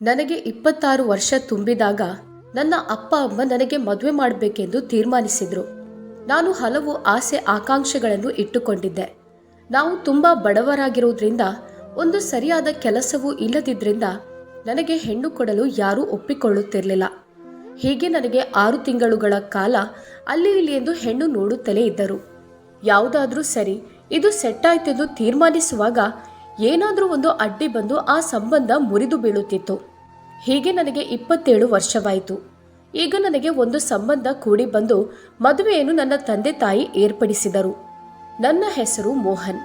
ನನಗೆ ಇಪ್ಪತ್ತಾರು ವರ್ಷ ತುಂಬಿದಾಗ ನನ್ನ ಅಪ್ಪ ಅಮ್ಮ ನನಗೆ ಮದುವೆ ಮಾಡಬೇಕೆಂದು ತೀರ್ಮಾನಿಸಿದ್ರು. ನಾನು ಹಲವು ಆಸೆ ಆಕಾಂಕ್ಷೆಗಳನ್ನು ಇಟ್ಟುಕೊಂಡಿದ್ದೆ. ನಾವು ತುಂಬ ಬಡವರಾಗಿರುವುದರಿಂದ, ಒಂದು ಸರಿಯಾದ ಕೆಲಸವೂ ಇಲ್ಲದಿದ್ದರಿಂದ ನನಗೆ ಹೆಣ್ಣು ಕೊಡಲು ಯಾರೂ ಒಪ್ಪಿಕೊಳ್ಳುತ್ತಿರಲಿಲ್ಲ. ಹೀಗೆ ನನಗೆ ಆರು ತಿಂಗಳುಗಳ ಕಾಲ ಅಲ್ಲಿ ಇಲ್ಲಿ ಎಂದು ಹೆಣ್ಣು ನೋಡುತ್ತಲೇ ಇದ್ದರು. ಯಾವುದಾದ್ರೂ ಸರಿ, ಇದು ಸೆಟ್ ಆಯ್ತೆಂದು ತೀರ್ಮಾನಿಸುವಾಗ ಏನಾದರೂ ಒಂದು ಅಡ್ಡಿ ಬಂದು ಆ ಸಂಬಂಧ ಮುರಿದು ಬೀಳುತ್ತಿತ್ತು. ಹೀಗೆ ನನಗೆ ಇಪ್ಪತ್ತೇಳು ವರ್ಷವಾಯಿತು. ಈಗ ನನಗೆ ಒಂದು ಸಂಬಂಧ ಕೂಡಿ ಬಂದು ಮದುವೆಯನ್ನು ನನ್ನ ತಂದೆ ತಾಯಿ ಏರ್ಪಡಿಸಿದರು. ನನ್ನ ಹೆಸರು ಮೋಹನ್.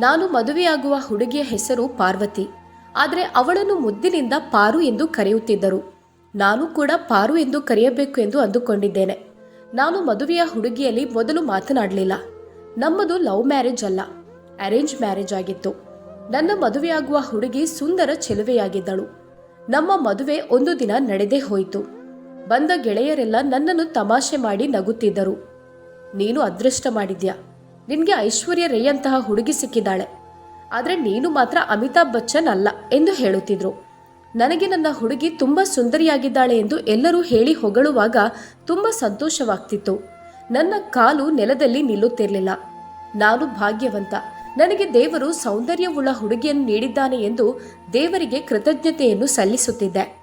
ನಾನು ಮದುವೆಯಾಗುವ ಹುಡುಗಿಯ ಹೆಸರು ಪಾರ್ವತಿ. ಆದರೆ ಅವಳನ್ನು ಮುದ್ದಿನಿಂದ ಪಾರು ಎಂದು ಕರೆಯುತ್ತಿದ್ದರು. ನಾನು ಕೂಡ ಪಾರು ಎಂದು ಕರೆಯಬೇಕು ಎಂದು ಅಂದುಕೊಂಡಿದ್ದೇನೆ. ನಾನು ಮದುವೆಯ ಹುಡುಗಿಯಲ್ಲಿ ಮೊದಲು ಮಾತನಾಡಲಿಲ್ಲ. ನಮ್ಮದು ಲವ್ ಮ್ಯಾರೇಜ್ ಅಲ್ಲ. ಅರೇಂಜ್ ಮ್ಯಾರೇಜ್ ಆಗಿತ್ತು. ನನ್ನ ಮದುವೆಯಾಗುವ ಹುಡುಗಿ ಸುಂದರ ಚೆಲುವೆಯಾಗಿದ್ದಳು. ನಮ್ಮ ಮದುವೆ ಒಂದು ದಿನ ನಡೆದೇ ಹೋಯಿತು. ಬಂದ ಗೆಳೆಯರೆಲ್ಲ ನನ್ನನ್ನು ತಮಾಷೆ ಮಾಡಿ ನಗುತ್ತಿದ್ದರು. ನೀನು ಅದೃಷ್ಟ ಮಾಡಿದ್ಯಾ? ನಿನಗೆ ಐಶ್ವರ್ಯ ರೈಯಂತಹ ಹುಡುಗಿ ಸಿಕ್ಕಿದ್ದಾಳೆ. ಆದರೆ ನೀನು ಮಾತ್ರ ಅಮಿತಾಬ್ ಬಚ್ಚನ್ ಅಲ್ಲ ಎಂದು ಹೇಳುತ್ತಿದ್ರು. ನನಗೆ ನನ್ನ ಹುಡುಗಿ ತುಂಬ ಸುಂದರಿಯಾಗಿದ್ದಾಳೆ ಎಂದು ಎಲ್ಲರೂ ಹೇಳಿ ಹೊಗಳುವಾಗ ತುಂಬ ಸಂತೋಷವಾಗ್ತಿತ್ತು. ನನ್ನ ಕಾಲು ನೆಲದಲ್ಲಿ ನಿಲ್ಲುತ್ತಿರಲಿಲ್ಲ. ನಾನು ಭಾಗ್ಯವಂತ. ನನಗೆ ದೇವರು ಸೌಂದರ್ಯವುಳ್ಳ ಹುಡುಗಿಯನ್ನು ನೀಡಿದ್ದಾನೆ ಎಂದು ದೇವರಿಗೆ ಕೃತಜ್ಞತೆಯನ್ನು ಸಲ್ಲಿಸುತ್ತಿದ್ದೆ.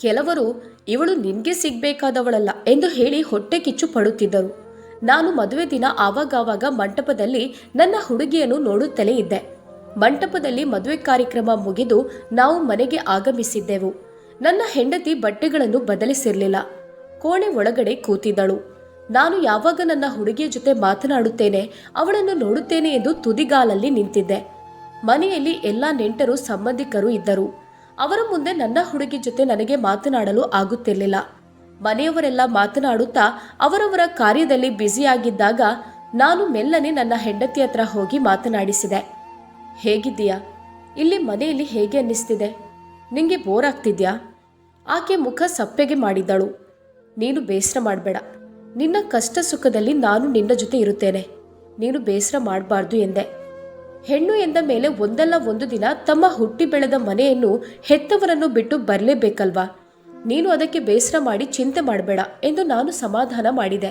ಕೆಲವರು, ಇವಳು ನಿನಗೆ ಸಿಗಬೇಕಾದವಳಲ್ಲ ಎಂದು ಹೇಳಿ ಹೊಟ್ಟೆ ಕಿಚ್ಚು ಪಡುತ್ತಿದ್ದರು. ನಾನು ಮದುವೆ ದಿನ ಆವಾಗಾವಾಗ ಮಂಟಪದಲ್ಲಿ ನನ್ನ ಹುಡುಗಿಯನ್ನು ನೋಡುತ್ತಲೇ ಇದ್ದೆ. ಮಂಟಪದಲ್ಲಿ ಮದುವೆ ಕಾರ್ಯಕ್ರಮ ಮುಗಿದು ನಾವು ಮನೆಗೆ ಆಗಮಿಸಿದ್ದೆವು. ನನ್ನ ಹೆಂಡತಿ ಬಟ್ಟೆಗಳನ್ನು ಬದಲಿಸಿರಲಿಲ್ಲ. ಕೋಣೆ ಒಳಗಡೆ ಕೂತಿದ್ದಳು. ನಾನು ಯಾವಾಗ ನನ್ನ ಹುಡುಗಿಯ ಜೊತೆ ಮಾತನಾಡುತ್ತೇನೆ, ಅವಳನ್ನು ನೋಡುತ್ತೇನೆ ಎಂದು ತುದಿಗಾಲಲ್ಲಿ ನಿಂತಿದ್ದೆ. ಮನೆಯಲ್ಲಿ ಎಲ್ಲ ನೆಂಟರು, ಸಂಬಂಧಿಕರು ಇದ್ದರು. ಅವರ ಮುಂದೆ ನನ್ನ ಹುಡುಗಿ ಜೊತೆ ನನಗೆ ಮಾತನಾಡಲು ಆಗುತ್ತಿರಲಿಲ್ಲ. ಮನೆಯವರೆಲ್ಲ ಮಾತನಾಡುತ್ತಾ ಅವರವರ ಕಾರ್ಯದಲ್ಲಿ ಬ್ಯುಸಿಯಾಗಿದ್ದಾಗ ನಾನು ಮೆಲ್ಲನೆ ನನ್ನ ಹೆಂಡತಿ ಹತ್ರ ಹೋಗಿ ಮಾತನಾಡಿಸಿದೆ. ಹೇಗಿದ್ದೀಯಾ? ಇಲ್ಲಿ ಮನೆಯಲ್ಲಿ ಹೇಗೆ ಅನ್ನಿಸ್ತಿದೆ? ನಿಂಗೆ ಬೋರ್ ಆಗ್ತಿದ್ಯಾ? ಆಕೆ ಮುಖ ಸಪ್ಪೆಗೆ ಮಾಡಿದ್ದಳು. ನೀನು ಬೇಸರ ಮಾಡಬೇಡ. ನಿನ್ನ ಕಷ್ಟ ಸುಖದಲ್ಲಿ ನಾನು ನಿನ್ನ ಜೊತೆ ಇರುತ್ತೇನೆ. ನೀನು ಬೇಸರ ಮಾಡಬಾರ್ದು ಎಂದೆ. ಹೆಣ್ಣು ಎಂದ ಮೇಲೆ ಒಂದಲ್ಲ ಒಂದು ದಿನ ತಮ್ಮ ಹುಟ್ಟಿ ಬೆಳೆದ ಮನೆಯನ್ನು ಹೆತ್ತವರನ್ನು ಬಿಟ್ಟು ಬರಲೇಬೇಕಲ್ವಾ? ನೀನು ಅದಕ್ಕೆ ಬೇಸರ ಮಾಡಿ ಚಿಂತೆ ಮಾಡಬೇಡ ಎಂದು ನಾನು ಸಮಾಧಾನ ಮಾಡಿದೆ.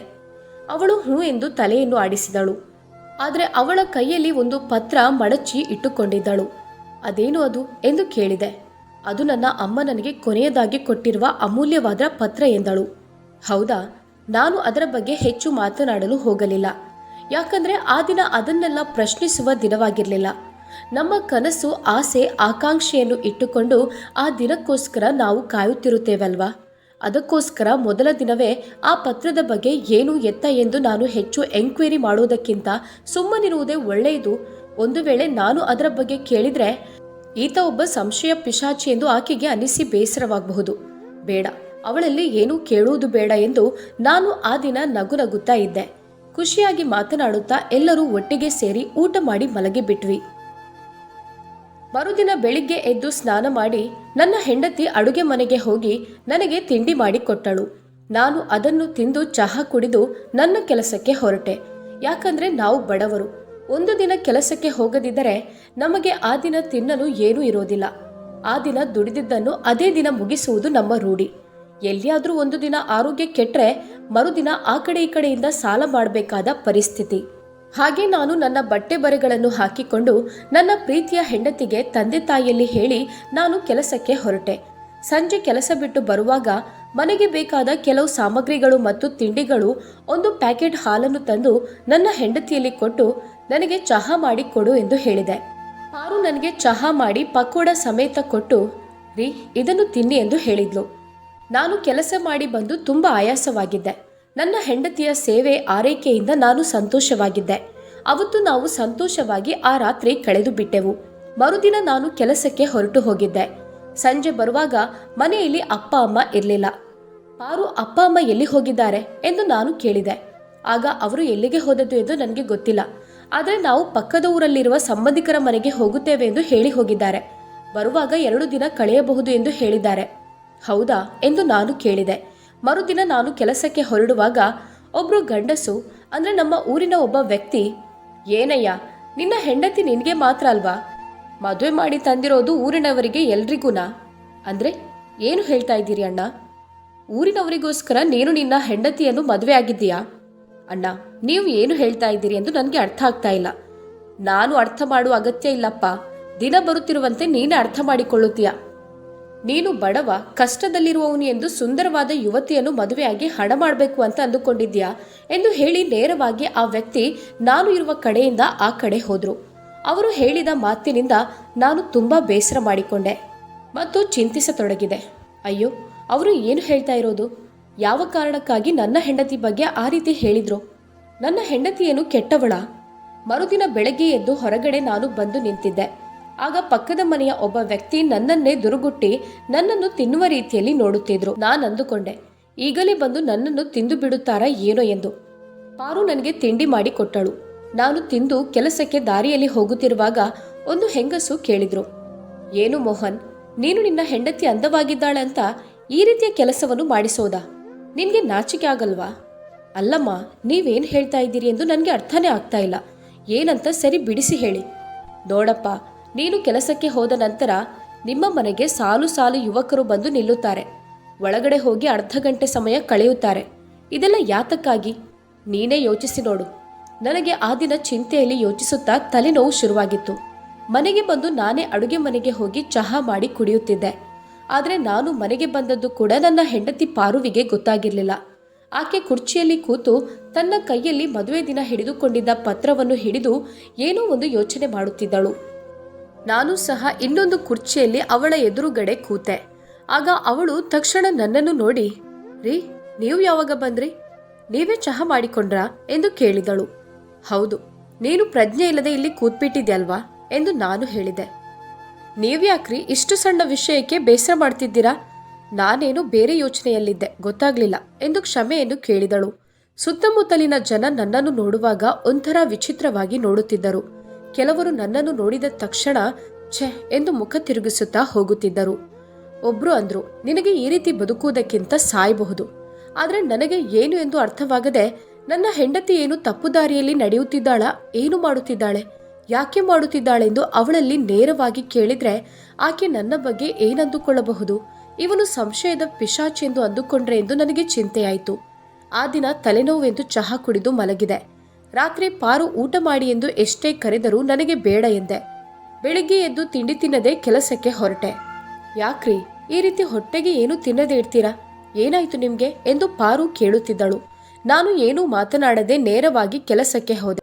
ಅವಳು ಹ್ಞೂ ಎಂದು ತಲೆಯನ್ನು ಆಡಿಸಿದಳು. ಆದರೆ ಅವಳ ಕೈಯಲ್ಲಿ ಒಂದು ಪತ್ರ ಮಡಚಿ ಇಟ್ಟುಕೊಂಡಿದ್ದಳು. ಅದೇನು ಅದು ಎಂದು ಕೇಳಿದೆ. ಅದು ನನ್ನ ಅಮ್ಮ ನನಗೆ ಕೊನೆಯದಾಗಿ ಕೊಟ್ಟಿರುವ ಅಮೂಲ್ಯವಾದ ಪತ್ರ ಎಂದಳು. ಹೌದಾ? ನಾನು ಅದರ ಬಗ್ಗೆ ಹೆಚ್ಚು ಮಾತನಾಡಲು ಹೋಗಲಿಲ್ಲ. ಯಾಕಂದ್ರೆ ಆ ದಿನ ಅದನ್ನೆಲ್ಲ ಪ್ರಶ್ನಿಸುವ ದಿನವಾಗಿರಲಿಲ್ಲ. ನಮ್ಮ ಕನಸು, ಆಸೆ, ಆಕಾಂಕ್ಷೆಯನ್ನು ಇಟ್ಟುಕೊಂಡು ಆ ದಿನಕ್ಕೋಸ್ಕರ ನಾವು ಕಾಯುತ್ತಿರುತ್ತೇವಲ್ವಾ? ಅದಕ್ಕೋಸ್ಕರ ಮೊದಲ ದಿನವೇ ಆ ಪತ್ರದ ಬಗ್ಗೆ ಏನು ಎತ್ತ ಎಂದು ನಾನು ಹೆಚ್ಚು ಎಂಕ್ವೈರಿ ಮಾಡುವುದಕ್ಕಿಂತ ಸುಮ್ಮನಿರುವುದೇ ಒಳ್ಳೆಯದು. ಒಂದು ವೇಳೆ ನಾನು ಅದರ ಬಗ್ಗೆ ಕೇಳಿದ್ರೆ, ಈತ ಒಬ್ಬ ಸಂಶಯ ಪಿಶಾಚಿ ಎಂದು ಆಕೆಗೆ ಅನಿಸಿ ಬೇಸರವಾಗಬಹುದು. ಬೇಡ. ಅವಳಲ್ಲಿ ಏನೂ ಕೇಳುವುದು ಬೇಡ ಎಂದು ನಾನು ಆ ದಿನ ನಗು ನಗುತ್ತಾ ಇದ್ದೆ. ಖುಷಿಯಾಗಿ ಮಾತನಾಡುತ್ತಾ ಎಲ್ಲರೂ ಒಟ್ಟಿಗೆ ಸೇರಿ ಊಟ ಮಾಡಿ ಮಲಗಿಬಿಟ್ವಿ ಮರುದಿನ ಬೆಳಿಗ್ಗೆ ಎದ್ದು ಸ್ನಾನ ಮಾಡಿ ನನ್ನ ಹೆಂಡತಿ ಅಡುಗೆ ಮನೆಗೆ ಹೋಗಿ ನನಗೆ ತಿಂಡಿ ಮಾಡಿ ಕೊಟ್ಟಳು. ನಾನು ಅದನ್ನು ತಿಂದು ಚಹಾ ಕುಡಿದು ನನ್ನ ಕೆಲಸಕ್ಕೆ ಹೊರಟೆ. ಯಾಕಂದ್ರೆ ನಾವು ಬಡವರು. ಒಂದು ದಿನ ಕೆಲಸಕ್ಕೆ ಹೋಗದಿದ್ದರೆ ನಮಗೆ ಆ ದಿನ ತಿನ್ನಲು ಏನೂ ಇರೋದಿಲ್ಲ. ಆ ದಿನ ದುಡಿದಿದ್ದನ್ನು ಅದೇ ದಿನ ಮುಗಿಸುವುದು ನಮ್ಮ ರೂಢಿ. ಎಲ್ಲಿಯಾದರೂ ಒಂದು ದಿನ ಆರೋಗ್ಯ ಕೆಟ್ಟರೆ ಮರುದಿನ ಆ ಕಡೆ ಈ ಕಡೆಯಿಂದ ಸಾಲ ಮಾಡಬೇಕಾದ ಪರಿಸ್ಥಿತಿ. ಹಾಗೆ ನಾನು ನನ್ನ ಬಟ್ಟೆ ಬರೆಗಳನ್ನು ಹಾಕಿಕೊಂಡು ನನ್ನ ಪ್ರೀತಿಯ ಹೆಂಡತಿಗೆ ತಂದೆ ತಾಯಿಯಲ್ಲಿ ಹೇಳಿ ನಾನು ಕೆಲಸಕ್ಕೆ ಹೊರಟೆ. ಸಂಜೆ ಕೆಲಸ ಬಿಟ್ಟು ಬರುವಾಗ ಮನೆಗೆ ಬೇಕಾದ ಕೆಲವು ಸಾಮಗ್ರಿಗಳು ಮತ್ತು ತಿಂಡಿಗಳು ಒಂದು ಪ್ಯಾಕೆಟ್ ಹಾಲನ್ನು ತಂದು ನನ್ನ ಹೆಂಡತಿಯಲ್ಲಿ ಕೊಟ್ಟು ನನಗೆ ಚಹಾ ಮಾಡಿ ಕೊಡು ಎಂದು ಹೇಳಿದೆ. ಪಾರು ನನಗೆ ಚಹಾ ಮಾಡಿ ಪಕೋಡ ಸಮೇತ ಕೊಟ್ಟು ರೀ, ಇದನ್ನು ತಿನ್ನಿ ಎಂದು ಹೇಳಿದ್ಲು. ನಾನು ಕೆಲಸ ಮಾಡಿ ಬಂದು ತುಂಬ ಆಯಾಸವಾಗಿದ್ದೆ. ನನ್ನ ಹೆಂಡತಿಯ ಸೇವೆ ಆರೈಕೆಯಿಂದ ನಾನು ಸಂತೋಷವಾಗಿದ್ದೆ. ಅವತ್ತು ನಾವು ಸಂತೋಷವಾಗಿ ಆ ರಾತ್ರಿ ಕಳೆದು ಬಿಟ್ಟೆವು. ಮರುದಿನ ನಾನು ಕೆಲಸಕ್ಕೆ ಹೊರಟು ಹೋಗಿದ್ದೆ. ಸಂಜೆ ಬರುವಾಗ ಮನೆಯಲ್ಲಿ ಅಪ್ಪ, ಅಮ್ಮ ಇರಲಿಲ್ಲ. ಪಾರು ಅಪ್ಪ, ಅಮ್ಮ ಎಲ್ಲಿ ಹೋಗಿದ್ದಾರೆ ಎಂದು ನಾನು ಕೇಳಿದೆ. ಆಗ ಅವರು ಎಲ್ಲಿಗೆ ಹೋದದ್ದು ಎಂದು ನನಗೆ ಗೊತ್ತಿಲ್ಲ. ಆದರೆ ನಾವು ಪಕ್ಕದ ಊರಲ್ಲಿರುವ ಸಂಬಂಧಿಕರ ಮನೆಗೆ ಹೋಗುತ್ತೇವೆ ಎಂದು ಹೇಳಿ ಹೋಗಿದ್ದಾರೆ. ಬರುವಾಗ ಎರಡು ದಿನ ಕಳೆಯಬಹುದು ಎಂದು ಹೇಳಿದ್ದಾರೆ. ಹೌದಾ ಎಂದು ನಾನು ಕೇಳಿದೆ. ಮರುದಿನ ನಾನು ಕೆಲಸಕ್ಕೆ ಹೊರಡುವಾಗ ಒಬ್ಬರು ಗಂಡಸು, ಅಂದ್ರೆ ನಮ್ಮ ಊರಿನ ಒಬ್ಬ ವ್ಯಕ್ತಿ, ಏನಯ್ಯ, ನಿನ್ನ ಹೆಂಡತಿ ನಿನಗೆ ಮಾತ್ರ ಅಲ್ವಾ? ಮದುವೆ ಮಾಡಿ ತಂದಿರೋದು ಊರಿನವರಿಗೆ ಎಲ್ರಿಗೂನಾ? ಅಂದ್ರೆ, ಏನು ಹೇಳ್ತಾ ಇದ್ದೀರಿ ಅಣ್ಣ? ಊರಿನವರಿಗೋಸ್ಕರ ನೀನು ನಿನ್ನ ಹೆಂಡತಿಯನ್ನು ಮದುವೆ ಆಗಿದ್ದೀಯಾ? ಅಣ್ಣ, ನೀವು ಏನು ಹೇಳ್ತಾ ಇದ್ದೀರಿ ಎಂದು ನನಗೆ ಅರ್ಥ ಆಗ್ತಾ ಇಲ್ಲ. ನಾನು ಅರ್ಥ ಮಾಡುವ ಅಗತ್ಯ ಇಲ್ಲಪ್ಪ. ದಿನ ಬರುತ್ತಿರುವಂತೆ ನೀನೇ ಅರ್ಥ ಮಾಡಿಕೊಳ್ಳುತ್ತೀಯ? ನೀನು ಬಡವ, ಕಷ್ಟದಲ್ಲಿರುವವನು ಎಂದು ಸುಂದರವಾದ ಯುವತಿಯನ್ನು ಮದುವೆಯಾಗಿ ಹಣ ಮಾಡಬೇಕು ಅಂತ ಅಂದುಕೊಂಡಿದ್ಯಾ? ಎಂದು ಹೇಳಿ ನೇರವಾಗಿ ಆ ವ್ಯಕ್ತಿ, ನಾನು ಇರುವ ಕಡೆಯಿಂದ ಆ ಕಡೆ ಹೋದ್ರು. ಅವರು ಹೇಳಿದ ಮಾತಿನಿಂದ ನಾನು ತುಂಬಾ ಬೇಸರ ಮಾಡಿಕೊಂಡೆ ಮತ್ತು ಚಿಂತಿಸತೊಡಗಿದೆ. ಅಯ್ಯೋ, ಅವರು ಏನು ಹೇಳ್ತಾ ಇರೋದು? ಯಾವ ಕಾರಣಕ್ಕಾಗಿ ನನ್ನ ಹೆಂಡತಿ ಬಗ್ಗೆ ಆ ರೀತಿ ಹೇಳಿದ್ರು? ನನ್ನ ಹೆಂಡತಿ ಏನು ಕೆಟ್ಟವಳ? ಮರುದಿನ ಬೆಳಗ್ಗೆ ಎದ್ದು ಹೊರಗಡೆ ನಾನು ಬಂದು ನಿಂತಿದ್ದೆ. ಆಗ ಪಕ್ಕದ ಮನೆಯ ಒಬ್ಬ ವ್ಯಕ್ತಿ ನನ್ನನ್ನೇ ದುರುಗುಟ್ಟಿ ನನ್ನನ್ನು ತಿನ್ನುವ ರೀತಿಯಲ್ಲಿ ನೋಡುತ್ತಿದ್ರು. ನಾನು ಅಂದುಕೊಂಡೆ, ಈಗಲೇ ಬಂದು ನನ್ನನ್ನು ತಿಂದು ಬಿಡುತ್ತಾರಾ ಏನೋ ಎಂದು. ಪಾರು ನನಗೆ ತಿಂಡಿ ಮಾಡಿ ಕೊಟ್ಟಳು. ನಾನು ತಿಂದು ಕೆಲಸಕ್ಕೆ ದಾರಿಯಲ್ಲಿ ಹೋಗುತ್ತಿರುವಾಗ ಒಂದು ಹೆಂಗಸು ಕೇಳಿದ್ರು, ಏನು ಮೋಹನ್, ನೀನು ನಿನ್ನ ಹೆಂಡತಿ ಅಂದವಾಗಿದ್ದಾಳೆ ಅಂತ ಈ ರೀತಿಯ ಕೆಲಸವನ್ನು ಮಾಡಿಸೋದಾ? ನಿನಗೆ ನಾಚಿಕೆ ಆಗಲ್ವಾ? ಅಲ್ಲಮ್ಮ, ನೀವೇನು ಹೇಳ್ತಾ ಇದ್ದೀರಿ ಎಂದು ನನಗೆ ಅರ್ಥನೇ ಆಗ್ತಾ ಇಲ್ಲ. ಏನಂತ ಸರಿ ಬಿಡಿಸಿ ಹೇಳಿ. ನೋಡಪ್ಪ ನೀನು ಕೆಲಸಕ್ಕೆ ಹೋದ ನಂತರ ನಿಮ್ಮ ಮನೆಗೆ ಸಾಲು ಸಾಲು ಯುವಕರು ಬಂದು ನಿಲ್ಲುತ್ತಾರೆ. ಒಳಗಡೆ ಹೋಗಿ ಅರ್ಧ ಗಂಟೆ ಸಮಯ ಕಳೆಯುತ್ತಾರೆ. ಇದೆಲ್ಲ ಯಾತಕ್ಕಾಗಿ? ನೀನೇ ಯೋಚಿಸಿ ನೋಡು. ನನಗೆ ಆ ದಿನ ಚಿಂತೆಯಲ್ಲಿ ಯೋಚಿಸುತ್ತಾ ತಲೆನೋವು ಶುರುವಾಗಿತ್ತು. ಮನೆಗೆ ಬಂದು ನಾನೇ ಅಡುಗೆ ಮನೆಗೆ ಹೋಗಿ ಚಹಾ ಮಾಡಿ ಕುಡಿಯುತ್ತಿದ್ದೆ. ಆದರೆ ನಾನು ಮನೆಗೆ ಬಂದದ್ದು ಕೂಡ ನನ್ನ ಹೆಂಡತಿ ಪಾರುವಿಗೆ ಗೊತ್ತಾಗಿರಲಿಲ್ಲ. ಆಕೆ ಕುರ್ಚಿಯಲ್ಲಿ ಕೂತು ತನ್ನ ಕೈಯಲ್ಲಿ ಮದುವೆ ದಿನ ಹಿಡಿದುಕೊಂಡಿದ್ದ ಪತ್ರವನ್ನು ಹಿಡಿದು ಏನೋ ಒಂದು ಯೋಚನೆ ಮಾಡುತ್ತಿದ್ದಳು. ನಾನು ಸಹ ಇನ್ನೊಂದು ಕುರ್ಚಿಯಲ್ಲಿ ಅವಳ ಎದುರುಗಡೆ ಕೂತೆ. ಆಗ ಅವಳು ತಕ್ಷಣ ನನ್ನನ್ನು ನೋಡಿ, ರೀ, ನೀವು ಯಾವಾಗ ಬಂದ್ರಿ? ನೀವೇ ಚಹಾ ಮಾಡಿಕೊಂಡ್ರಾ? ಎಂದು ಕೇಳಿದಳು. ಹೌದು, ನೀನು ಪ್ರಜ್ಞೆ ಇಲ್ಲದೆ ಇಲ್ಲಿ ಕೂತ್ಬಿಟ್ಟಿದ್ಯಲ್ವಾ? ಎಂದು ನಾನು ಹೇಳಿದೆ. ನೀವ್ಯಾಕ್ರಿ ಇಷ್ಟು ಸಣ್ಣ ವಿಷಯಕ್ಕೆ ಬೇಸರ ಮಾಡ್ತಿದ್ದೀರಾ? ನಾನೇನು ಬೇರೆ ಯೋಚನೆಯಲ್ಲಿದ್ದೆ, ಗೊತ್ತಾಗ್ಲಿಲ್ಲ ಎಂದು ಕ್ಷಮೆಯನ್ನು ಕೇಳಿದಳು. ಸುತ್ತಮುತ್ತಲಿನ ಜನ ನನ್ನನ್ನು ನೋಡುವಾಗ ಒಂಥರ ವಿಚಿತ್ರವಾಗಿ ನೋಡುತ್ತಿದ್ದರು. ಕೆಲವರು ನನ್ನನ್ನು ನೋಡಿದ ತಕ್ಷಣ, ಛೆ ಎಂದು ಮುಖ ತಿರುಗಿಸುತ್ತಾ ಹೋಗುತ್ತಿದ್ದರು. ಒಬ್ರು ಅಂದ್ರು, ನಿನಗೆ ಈ ರೀತಿ ಬದುಕುವುದಕ್ಕಿಂತ ಸಾಯಬಹುದು. ಆದರೆ ನನಗೆ ಏನು ಎಂದು ಅರ್ಥವಾಗದೆ, ನನ್ನ ಹೆಂಡತಿ ಏನು ತಪ್ಪು ದಾರಿಯಲ್ಲಿ ನಡೆಯುತ್ತಿದ್ದಾಳ, ಏನು ಮಾಡುತ್ತಿದ್ದಾಳೆ, ಯಾಕೆ ಮಾಡುತ್ತಿದ್ದಾಳೆಂದು ಅವಳಲ್ಲಿ ನೇರವಾಗಿ ಕೇಳಿದ್ರೆ, ಆಕೆ ನನ್ನ ಬಗ್ಗೆ ಏನಂದುಕೊಳ್ಳಬಹುದು? ಇವನು ಸಂಶಯದ ಪಿಶಾಚೆಂದು ಅಂದುಕೊಂಡ್ರೆ ಎಂದು ನನಗೆ ಚಿಂತೆಯಾಯಿತು. ಆ ದಿನ ತಲೆನೋವೆಂದು ಚಹಾ ಕುಡಿದು ಮಲಗಿದೆ. ರಾತ್ರಿ ಪಾರು ಊಟ ಮಾಡಿ ಎಂದು ಎಷ್ಟೇ ಕರೆದರೂ ನನಗೆ ಬೇಡ ಎಂದೆ. ಬೆಳಿಗ್ಗೆ ಎದ್ದು ತಿಂಡಿ ತಿನ್ನದೆ ಕೆಲಸಕ್ಕೆ ಹೊರಟೆ. ಯಾಕ್ರಿ, ಈ ರೀತಿ ಹೊಟ್ಟೆಗೆ ಏನು ತಿನ್ನದೆ ಇರ್ತೀರಾ ಏನಾಯ್ತು ನಿಮ್ಗೆ? ಎಂದು ಪಾರು ಕೇಳುತ್ತಿದ್ದಳು. ನಾನು ಏನೂ ಮಾತನಾಡದೆ ನೇರವಾಗಿ ಕೆಲಸಕ್ಕೆ ಹೋದೆ.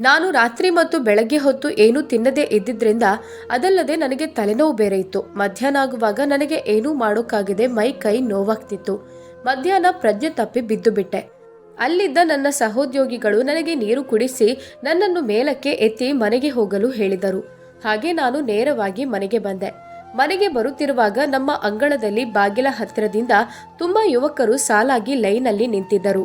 ನಾನು ರಾತ್ರಿ ಮತ್ತು ಬೆಳಗ್ಗೆ ಹೊತ್ತು ಏನೂ ತಿನ್ನದೇ ಇದ್ದಿದ್ರಿಂದ ಅದಲ್ಲದೆ ನನಗೆ ತಲೆನೋವು ಬೇರೆ ಇತ್ತು. ಮಧ್ಯಾಹ್ನ ಆಗುವಾಗ ನನಗೆ ಏನೂ ಮಾಡೋಕ್ಕಾಗದೆ ಮೈ ಕೈ ನೋವಾಗ್ತಿತ್ತು. ಮಧ್ಯಾಹ್ನ ಪ್ರಜ್ಞೆ ತಪ್ಪಿ ಬಿದ್ದು ಬಿಟ್ಟೆ ಅಲ್ಲಿದ್ದ ನನ್ನ ಸಹೋದ್ಯೋಗಿಗಳು ನನಗೆ ನೀರು ಕುಡಿಸಿ ನನ್ನನ್ನು ಮೇಲಕ್ಕೆ ಎತ್ತಿ ಮನೆಗೆ ಹೋಗಲು ಹೇಳಿದರು. ಹಾಗೆ ನಾನು ನೇರವಾಗಿ ಮನೆಗೆ ಬಂದೆ. ಮನೆಗೆ ಬರುತ್ತಿರುವಾಗ ನಮ್ಮ ಅಂಗಳದಲ್ಲಿ ಬಾಗಿಲ ಹತ್ತಿರದಿಂದ ತುಂಬಾ ಯುವಕರು ಸಾಲಾಗಿ ಲೈನಲ್ಲಿ ನಿಂತಿದ್ದರು.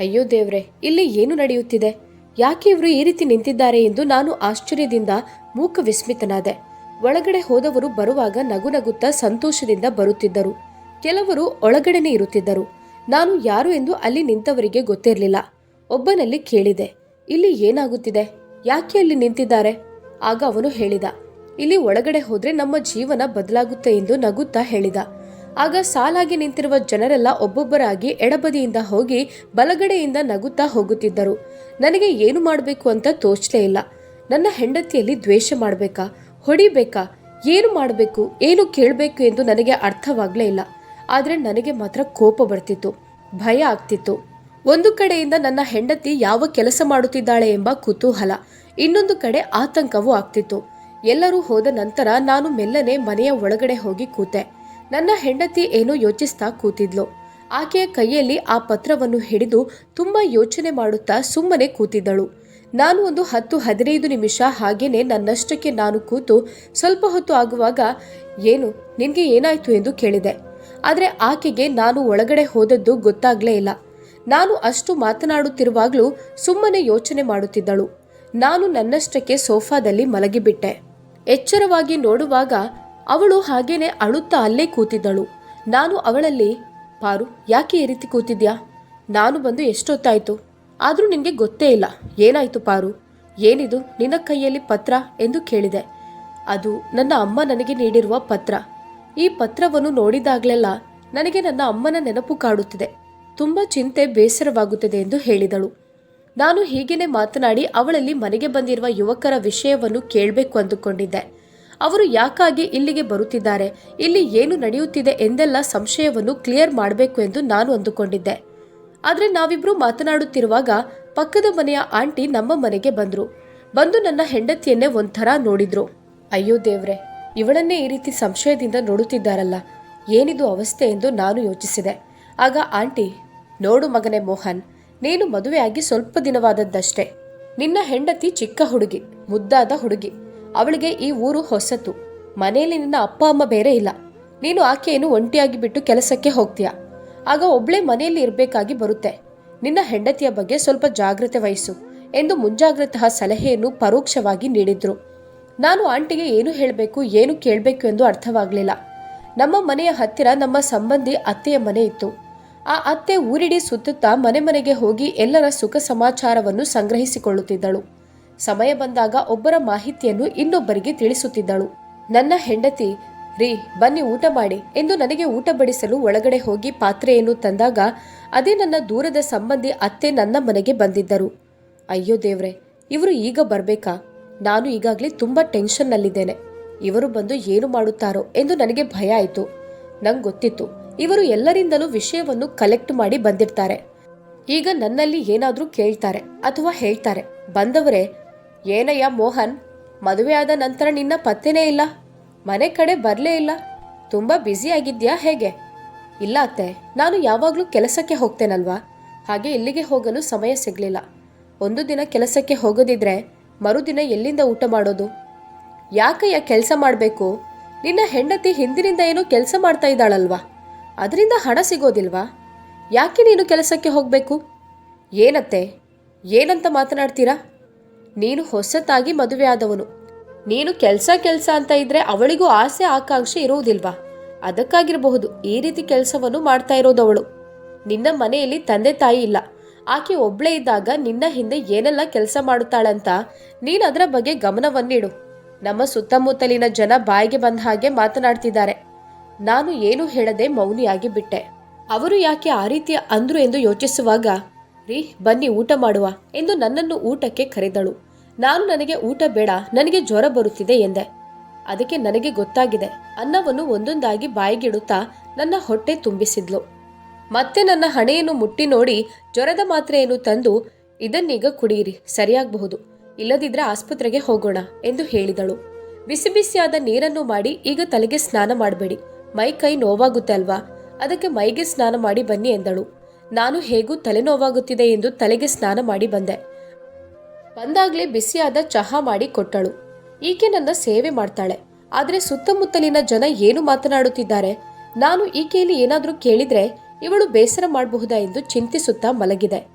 ಅಯ್ಯೋ ದೇವ್ರೆ, ಇಲ್ಲಿ ಏನು ನಡೆಯುತ್ತಿದೆ? ಯಾಕೆ ಇವರು ಈ ರೀತಿ ನಿಂತಿದ್ದಾರೆ ಎಂದು ನಾನು ಆಶ್ಚರ್ಯದಿಂದ ಮೂಕ ವಿಸ್ಮಿತನಾದೆ. ಒಳಗಡೆ ಹೋದವರು ಬರುವಾಗ ನಗು ನಗುತ್ತಾ ಸಂತೋಷದಿಂದ ಬರುತ್ತಿದ್ದರು. ಕೆಲವರು ಒಳಗಡೆನೆ ಇರುತ್ತಿದ್ದರು. ನಾನು ಯಾರು ಎಂದು ಅಲ್ಲಿ ನಿಂತವರಿಗೆ ಗೊತ್ತಿರಲಿಲ್ಲ. ಒಬ್ಬನಲ್ಲಿ ಕೇಳಿದೆ, ಇಲ್ಲಿ ಏನಾಗುತ್ತಿದೆ? ಯಾಕೆ ಅಲ್ಲಿ ನಿಂತಿದ್ದಾರೆ? ಆಗ ಅವನು ಹೇಳಿದ, ಇಲ್ಲಿ ಒಳಗಡೆ ಹೋದ್ರೆ ನಮ್ಮ ಜೀವನ ಬದಲಾಗುತ್ತೆ ಎಂದು ನಗುತ್ತಾ ಹೇಳಿದ. ಆಗ ಸಾಲಾಗಿ ನಿಂತಿರುವ ಜನರೆಲ್ಲ ಒಬ್ಬೊಬ್ಬರಾಗಿ ಎಡಬದಿಯಿಂದ ಹೋಗಿ ಬಲಗಡೆಯಿಂದ ನಗುತ್ತಾ ಹೋಗುತ್ತಿದ್ದರು. ನನಗೆ ಏನು ಮಾಡಬೇಕು ಅಂತ ತೋಚಲೇ ಇಲ್ಲ. ನನ್ನ ಹೆಂಡತಿಯಲ್ಲಿ ದ್ವೇಷ ಮಾಡಬೇಕಾ? ಹೊಡಿಬೇಕಾ? ಏನು ಮಾಡಬೇಕು? ಏನು ಕೇಳಬೇಕು ಎಂದು ನನಗೆ ಅರ್ಥವಾಗಲೇ ಇಲ್ಲ. ಆದರೆ ನನಗೆ ಮಾತ್ರ ಕೋಪ ಬರ್ತಿತ್ತು, ಭಯ ಆಗ್ತಿತ್ತು. ಒಂದು ಕಡೆಯಿಂದ ನನ್ನ ಹೆಂಡತಿ ಯಾವ ಕೆಲಸ ಮಾಡುತ್ತಿದ್ದಾಳೆ ಎಂಬ ಕುತೂಹಲ, ಇನ್ನೊಂದು ಕಡೆ ಆತಂಕವೂ ಆಗ್ತಿತ್ತು. ಎಲ್ಲರೂ ಹೋದ ನಂತರ ನಾನು ಮೆಲ್ಲನೆ ಮನೆಯ ಒಳಗಡೆ ಹೋಗಿ ಕೂತೆ. ನನ್ನ ಹೆಂಡತಿ ಏನೋ ಯೋಚಿಸ್ತಾ ಕೂತಿದ್ಲು. ಆಕೆಯ ಕೈಯಲ್ಲಿ ಆ ಪತ್ರವನ್ನು ಹಿಡಿದು ತುಂಬಾ ಯೋಚನೆ ಮಾಡುತ್ತಾ ಸುಮ್ಮನೆ ಕೂತಿದ್ದಳು. ನಾನು ಒಂದು ಹತ್ತು ಹದಿನೈದು ನಿಮಿಷ ಹಾಗೇನೆ ನನ್ನಷ್ಟಕ್ಕೆ ನಾನು ಕೂತು ಸ್ವಲ್ಪ ಹೊತ್ತು ಆಗುವಾಗ, ಏನು, ನಿನಗೆ ಏನಾಯ್ತು? ಎಂದು ಕೇಳಿದೆ. ಆದರೆ ಆಕೆಗೆ ನಾನು ಒಳಗಡೆ ಹೋದದ್ದು ಗೊತ್ತಾಗಲೇ ಇಲ್ಲ. ನಾನು ಅಷ್ಟು ಮಾತನಾಡುತ್ತಿರುವಾಗಲೂ ಸುಮ್ಮನೆ ಯೋಚನೆ ಮಾಡುತ್ತಿದ್ದಳು. ನಾನು ನನ್ನಷ್ಟಕ್ಕೆ ಸೋಫಾದಲ್ಲಿ ಮಲಗಿಬಿಟ್ಟೆ. ಎಚ್ಚರವಾಗಿ ನೋಡುವಾಗ ಅವಳು ಹಾಗೇನೆ ಅಳುತ್ತಾ ಅಲ್ಲೇ ಕೂತಿದ್ದಳು. ನಾನು ಅವಳಲ್ಲಿ, ಪಾರು, ಯಾಕೆ ಈ ರೀತಿ ಕೂತಿದ್ಯಾ? ನಾನು ಬಂದು ಎಷ್ಟೊತ್ತಾಯ್ತು? ಆದರೂ ನಿನಗೆ ಗೊತ್ತೇ ಇಲ್ಲ. ಏನಾಯ್ತು ಪಾರು? ಏನಿದು? ನಿನ್ನ ಕೈಯಲ್ಲಿ ಪತ್ರ? ಎಂದು ಕೇಳಿದೆ. ಅದು ನನ್ನ ಅಮ್ಮ ನನಗೆ ನೀಡಿರುವ ಪತ್ರ. ಈ ಪತ್ರವನ್ನು ನೋಡಿದಾಗಲೆಲ್ಲ ನನಗೆ ನನ್ನ ಅಮ್ಮನ ನೆನಪು ಕಾಡುತ್ತಿದೆ. ತುಂಬ ಚಿಂತೆ ಬೇಸರವಾಗುತ್ತದೆ ಎಂದು ಹೇಳಿದಳು. ನಾನು ಹೀಗೇನೆ ಮಾತನಾಡಿ ಅವಳಲ್ಲಿ ಮನೆಗೆ ಬಂದಿರುವ ಯುವಕರ ವಿಷಯವನ್ನು ಕೇಳಬೇಕು ಅಂದುಕೊಂಡಿದ್ದೆ. ಅವರು ಯಾಕಾಗಿ ಇಲ್ಲಿಗೆ ಬರುತ್ತಿದ್ದಾರೆ, ಇಲ್ಲಿ ಏನು ನಡೆಯುತ್ತಿದೆ ಎಂದೆಲ್ಲ ಸಂಶಯವನ್ನು ಕ್ಲಿಯರ್ ಮಾಡಬೇಕು ಎಂದು ನಾನು ಅಂದುಕೊಂಡಿದ್ದೆ. ಆದರೆ ನಾವಿಬ್ರು ಮಾತನಾಡುತ್ತಿರುವಾಗ ಪಕ್ಕದ ಮನೆಯ ಆಂಟಿ ನಮ್ಮ ಮನೆಗೆ ಬಂದರು. ಬಂದು ನನ್ನ ಹೆಂಡತಿಯನ್ನೇ ಒಂಥರ ನೋಡಿದ್ರು. ಅಯ್ಯೋ ದೇವ್ರೆ ಇವಳನ್ನೇ ಈ ರೀತಿ ಸಂಶಯದಿಂದ ನೋಡುತ್ತಿದ್ದಾರಲ್ಲ? ಏನಿದು ಅವಸ್ಥೆ ಎಂದು ನಾನು ಯೋಚಿಸಿದೆ. ಆಗ ಆಂಟಿ, ನೋಡು ಮಗನೇ ಮೋಹನ್, ನೀನು ಮದುವೆಯಾಗಿ ಸ್ವಲ್ಪ ದಿನವಾದದ್ದಷ್ಟೇ. ನಿನ್ನ ಹೆಂಡತಿ ಚಿಕ್ಕ ಹುಡುಗಿ, ಮುದ್ದಾದ ಹುಡುಗಿ. ಅವಳಿಗೆ ಈ ಊರು ಹೊಸತು. ಮನೆಯಲ್ಲಿ ನಿನ್ನ ಅಪ್ಪ ಅಮ್ಮ ಬೇರೆ ಇಲ್ಲ. ನೀನು ಆಕೆಯನ್ನು ಒಂಟಿಯಾಗಿ ಬಿಟ್ಟು ಕೆಲಸಕ್ಕೆ ಹೋಗ್ತೀಯ? ಆಗ ಒಬ್ಳೆ ಮನೆಯಲ್ಲಿ ಇರಬೇಕಾಗಿ ಬರುತ್ತೆ. ನಿನ್ನ ಹೆಂಡತಿಯ ಬಗ್ಗೆ ಸ್ವಲ್ಪ ಜಾಗ್ರತೆ ವಹಿಸು ಎಂದು ಮುಂಜಾಗ್ರತಾ ಸಲಹೆಯನ್ನು ಪರೋಕ್ಷವಾಗಿ ನೀಡಿದ್ರು. ನಾನು ಆಂಟಿಗೆ ಏನು ಹೇಳಬೇಕು, ಏನು ಕೇಳಬೇಕು ಎಂದು ಅರ್ಥವಾಗಲಿಲ್ಲ. ನಮ್ಮ ಮನೆಯ ಹತ್ತಿರ ನಮ್ಮ ಸಂಬಂಧಿ ಅತ್ತೆಯ ಮನೆ ಇತ್ತು. ಆ ಅತ್ತೆ ಊರಿಡಿ ಸುತ್ತುತ್ತಾ ಮನೆ ಮನೆಗೆ ಹೋಗಿ ಎಲ್ಲರ ಸುಖ ಸಮಾಚಾರವನ್ನು ಸಂಗ್ರಹಿಸಿಕೊಳ್ಳುತ್ತಿದ್ದಳು. ಸಮಯ ಬಂದಾಗ ಒಬ್ಬರ ಮಾಹಿತಿಯನ್ನು ಇನ್ನೊಬ್ಬರಿಗೆ ತಿಳಿಸುತ್ತಿದ್ದಳು. ನನ್ನ ಹೆಂಡತಿ, ರೀ, ಬನ್ನಿ ಊಟ ಮಾಡಿ ಎಂದು ನನಗೆ ಊಟ ಬಡಿಸಲು ಒಳಗಡೆ ಹೋಗಿ ಪಾತ್ರೆಯನ್ನು ತಂದಾಗ ಅದೇ ನನ್ನ ದೂರದ ಸಂಬಂಧಿ ಅತ್ತೆ ನನ್ನ ಮನೆಗೆ ಬಂದಿದ್ದರು. ಅಯ್ಯೋ ದೇವ್ರೆ, ಇವರು ಈಗ ಬರಬೇಕಾ? ನಾನು ಈಗಾಗಲೇ ತುಂಬ ಟೆನ್ಷನ್ನಲ್ಲಿದ್ದೇನೆ ಇವರು ಬಂದು ಏನು ಮಾಡುತ್ತಾರೋ ಎಂದು ನನಗೆ ಭಯ ಆಯಿತು. ನಂಗೆ ಗೊತ್ತಿತ್ತು, ಇವರು ಎಲ್ಲರಿಂದಲೂ ವಿಷಯವನ್ನು ಕಲೆಕ್ಟ್ ಮಾಡಿ ಬಂದಿರ್ತಾರೆ. ಈಗ ನನ್ನಲ್ಲಿ ಏನಾದರೂ ಕೇಳ್ತಾರೆ ಅಥವಾ ಹೇಳ್ತಾರೆ. ಬಂದವರೇ, ಏನಯ್ಯ ಮೋಹನ್, ಮದುವೆ ಆದ ನಂತರ ನಿನ್ನ ಪತ್ತೆನೇ ಇಲ್ಲ? ಮನೆ ಕಡೆ ಬರಲೇ ಇಲ್ಲ? ತುಂಬ ಬ್ಯುಸಿ ಆಗಿದ್ಯಾ ಹೇಗೆ? ಇಲ್ಲ ಅತ್ತೆ, ನಾನು ಯಾವಾಗಲೂ ಕೆಲಸಕ್ಕೆ ಹೋಗ್ತೇನಲ್ವಾ? ಹಾಗೆ ಇಲ್ಲಿಗೆ ಹೋಗಲು ಸಮಯ ಸಿಗಲಿಲ್ಲ. ಒಂದು ದಿನ ಕೆಲಸಕ್ಕೆ ಹೋಗೋದಿದ್ರೆ ಮರುದಿನ ಎಲ್ಲಿಂದ ಊಟ ಮಾಡೋದು? ಯಾಕಯ್ಯ ಕೆಲಸ ಮಾಡಬೇಕು? ನಿನ್ನ ಹೆಂಡತಿ ಹಿಂದಿನಿಂದ ಏನೋ ಕೆಲಸ ಮಾಡ್ತಾ ಇದ್ದಾಳಲ್ವಾ? ಅದರಿಂದ ಹಣ ಸಿಗೋದಿಲ್ವಾ? ಯಾಕೆ ನೀನು ಕೆಲಸಕ್ಕೆ ಹೋಗಬೇಕು? ಏನತ್ತೆ? ಏನಂತ ಮಾತನಾಡ್ತೀರಾ? ನೀನು ಹೊಸತಾಗಿ ಮದುವೆ ಆದವನು. ನೀನು ಕೆಲಸ ಕೆಲಸ ಅಂತ ಇದ್ರೆ ಅವಳಿಗೂ ಆಸೆ ಆಕಾಂಕ್ಷೆ ಇರುವುದಿಲ್ವಾ? ಅದಕ್ಕಾಗಿರಬಹುದು ಈ ರೀತಿ ಕೆಲಸವನ್ನು ಮಾಡ್ತಾ ಇರೋದು ಅವಳು ನಿನ್ನ ಮನೆಯಲ್ಲಿ ತಂದೆ ತಾಯಿ ಇಲ್ಲ. ಆಕೆ ಒಬ್ಳೆ ಇದ್ದಾಗ ನಿನ್ನ ಹಿಂದೆ ಏನೆಲ್ಲ ಕೆಲಸ ಮಾಡುತ್ತಾಳಂತ ನೀನು ಅದರ ಬಗ್ಗೆ ಗಮನವನ್ನಿಡು. ನಮ್ಮ ಸುತ್ತಮುತ್ತಲಿನ ಜನ ಬಾಯಿಗೆ ಬಂದ ಹಾಗೆ ಮಾತನಾಡ್ತಿದ್ದಾರೆ. ನಾನು ಏನು ಹೇಳದೆ ಮೌನಿಯಾಗಿ ಬಿಟ್ಟೆ. ಅವರು ಯಾಕೆ ಆ ರೀತಿ ಅಂದ್ರು ಎಂದು ಯೋಚಿಸುವಾಗ, ರೀ, ಬನ್ನಿ ಊಟ ಮಾಡುವ ಎಂದು ನನ್ನನ್ನು ಊಟಕ್ಕೆ ಕರೆದಳು. ನಾನು ನನಗೆ ಊಟ ಬೇಡ, ನನಗೆ ಜ್ವರ ಬರುತ್ತಿದೆ ಎಂದೆ. ಅದಕ್ಕೆ ನನಗೆ ಗೊತ್ತಾಗಿದೆ. ಅನ್ನವನ್ನು ಒಂದೊಂದಾಗಿ ಬಾಯಿಗಿಡುತ್ತಾ ನನ್ನ ಹೊಟ್ಟೆ ತುಂಬಿಸಿದ್ಲು. ಮತ್ತೆ ನನ್ನ ಹಣೆಯನ್ನು ಮುಟ್ಟಿ ನೋಡಿ ಜ್ವರದ ಮಾತ್ರೆಯನ್ನು ತಂದು ಇದನ್ನೀಗ ಕುಡಿಯಿರಿ. ಸರಿಯಾಗಬಹುದು. ಇಲ್ಲದಿದ್ರೆ ಆಸ್ಪತ್ರೆಗೆ ಹೋಗೋಣ ಎಂದು ಹೇಳಿದಳು. ಬಿಸಿ ಬಿಸಿಯಾದ ನೀರನ್ನು ಮಾಡಿ ಈಗ ತಲೆಗೆ ಸ್ನಾನ ಮಾಡಬೇಡಿ. ಮೈ ಕೈ ನೋವಾಗುತ್ತೆ ಅಲ್ವಾ? ಅದಕ್ಕೆ ಮೈಗೆ ಸ್ನಾನ ಮಾಡಿ ಬನ್ನಿ ಎಂದಳು. ನಾನು ಹೇಗೂ ತಲೆನೋವಾಗುತ್ತಿದೆ ಎಂದು ತಲೆಗೆ ಸ್ನಾನ ಮಾಡಿ ಬಂದೆ. ಬಂದಾಗಲೇ ಬಿಸಿಯಾದ ಚಹಾ ಮಾಡಿ ಕೊಟ್ಟಳು. ಈಕೆ ನನ್ನ ಸೇವೆ ಮಾಡ್ತಾಳೆ. ಆದರೆ ಸುತ್ತಮುತ್ತಲಿನ ಜನ ಏನು ಮಾತನಾಡುತ್ತಿದ್ದಾರೆ? ನಾನು ಈಕೆಯಲ್ಲಿ ಏನಾದರೂ ಕೇಳಿದ್ರೆ ಇವಳು ಬೇಸರ ಮಾಡಬಹುದಾ ಎಂದು ಚಿಂತಿಸುತ್ತಾ ಮಲಗಿದೆ.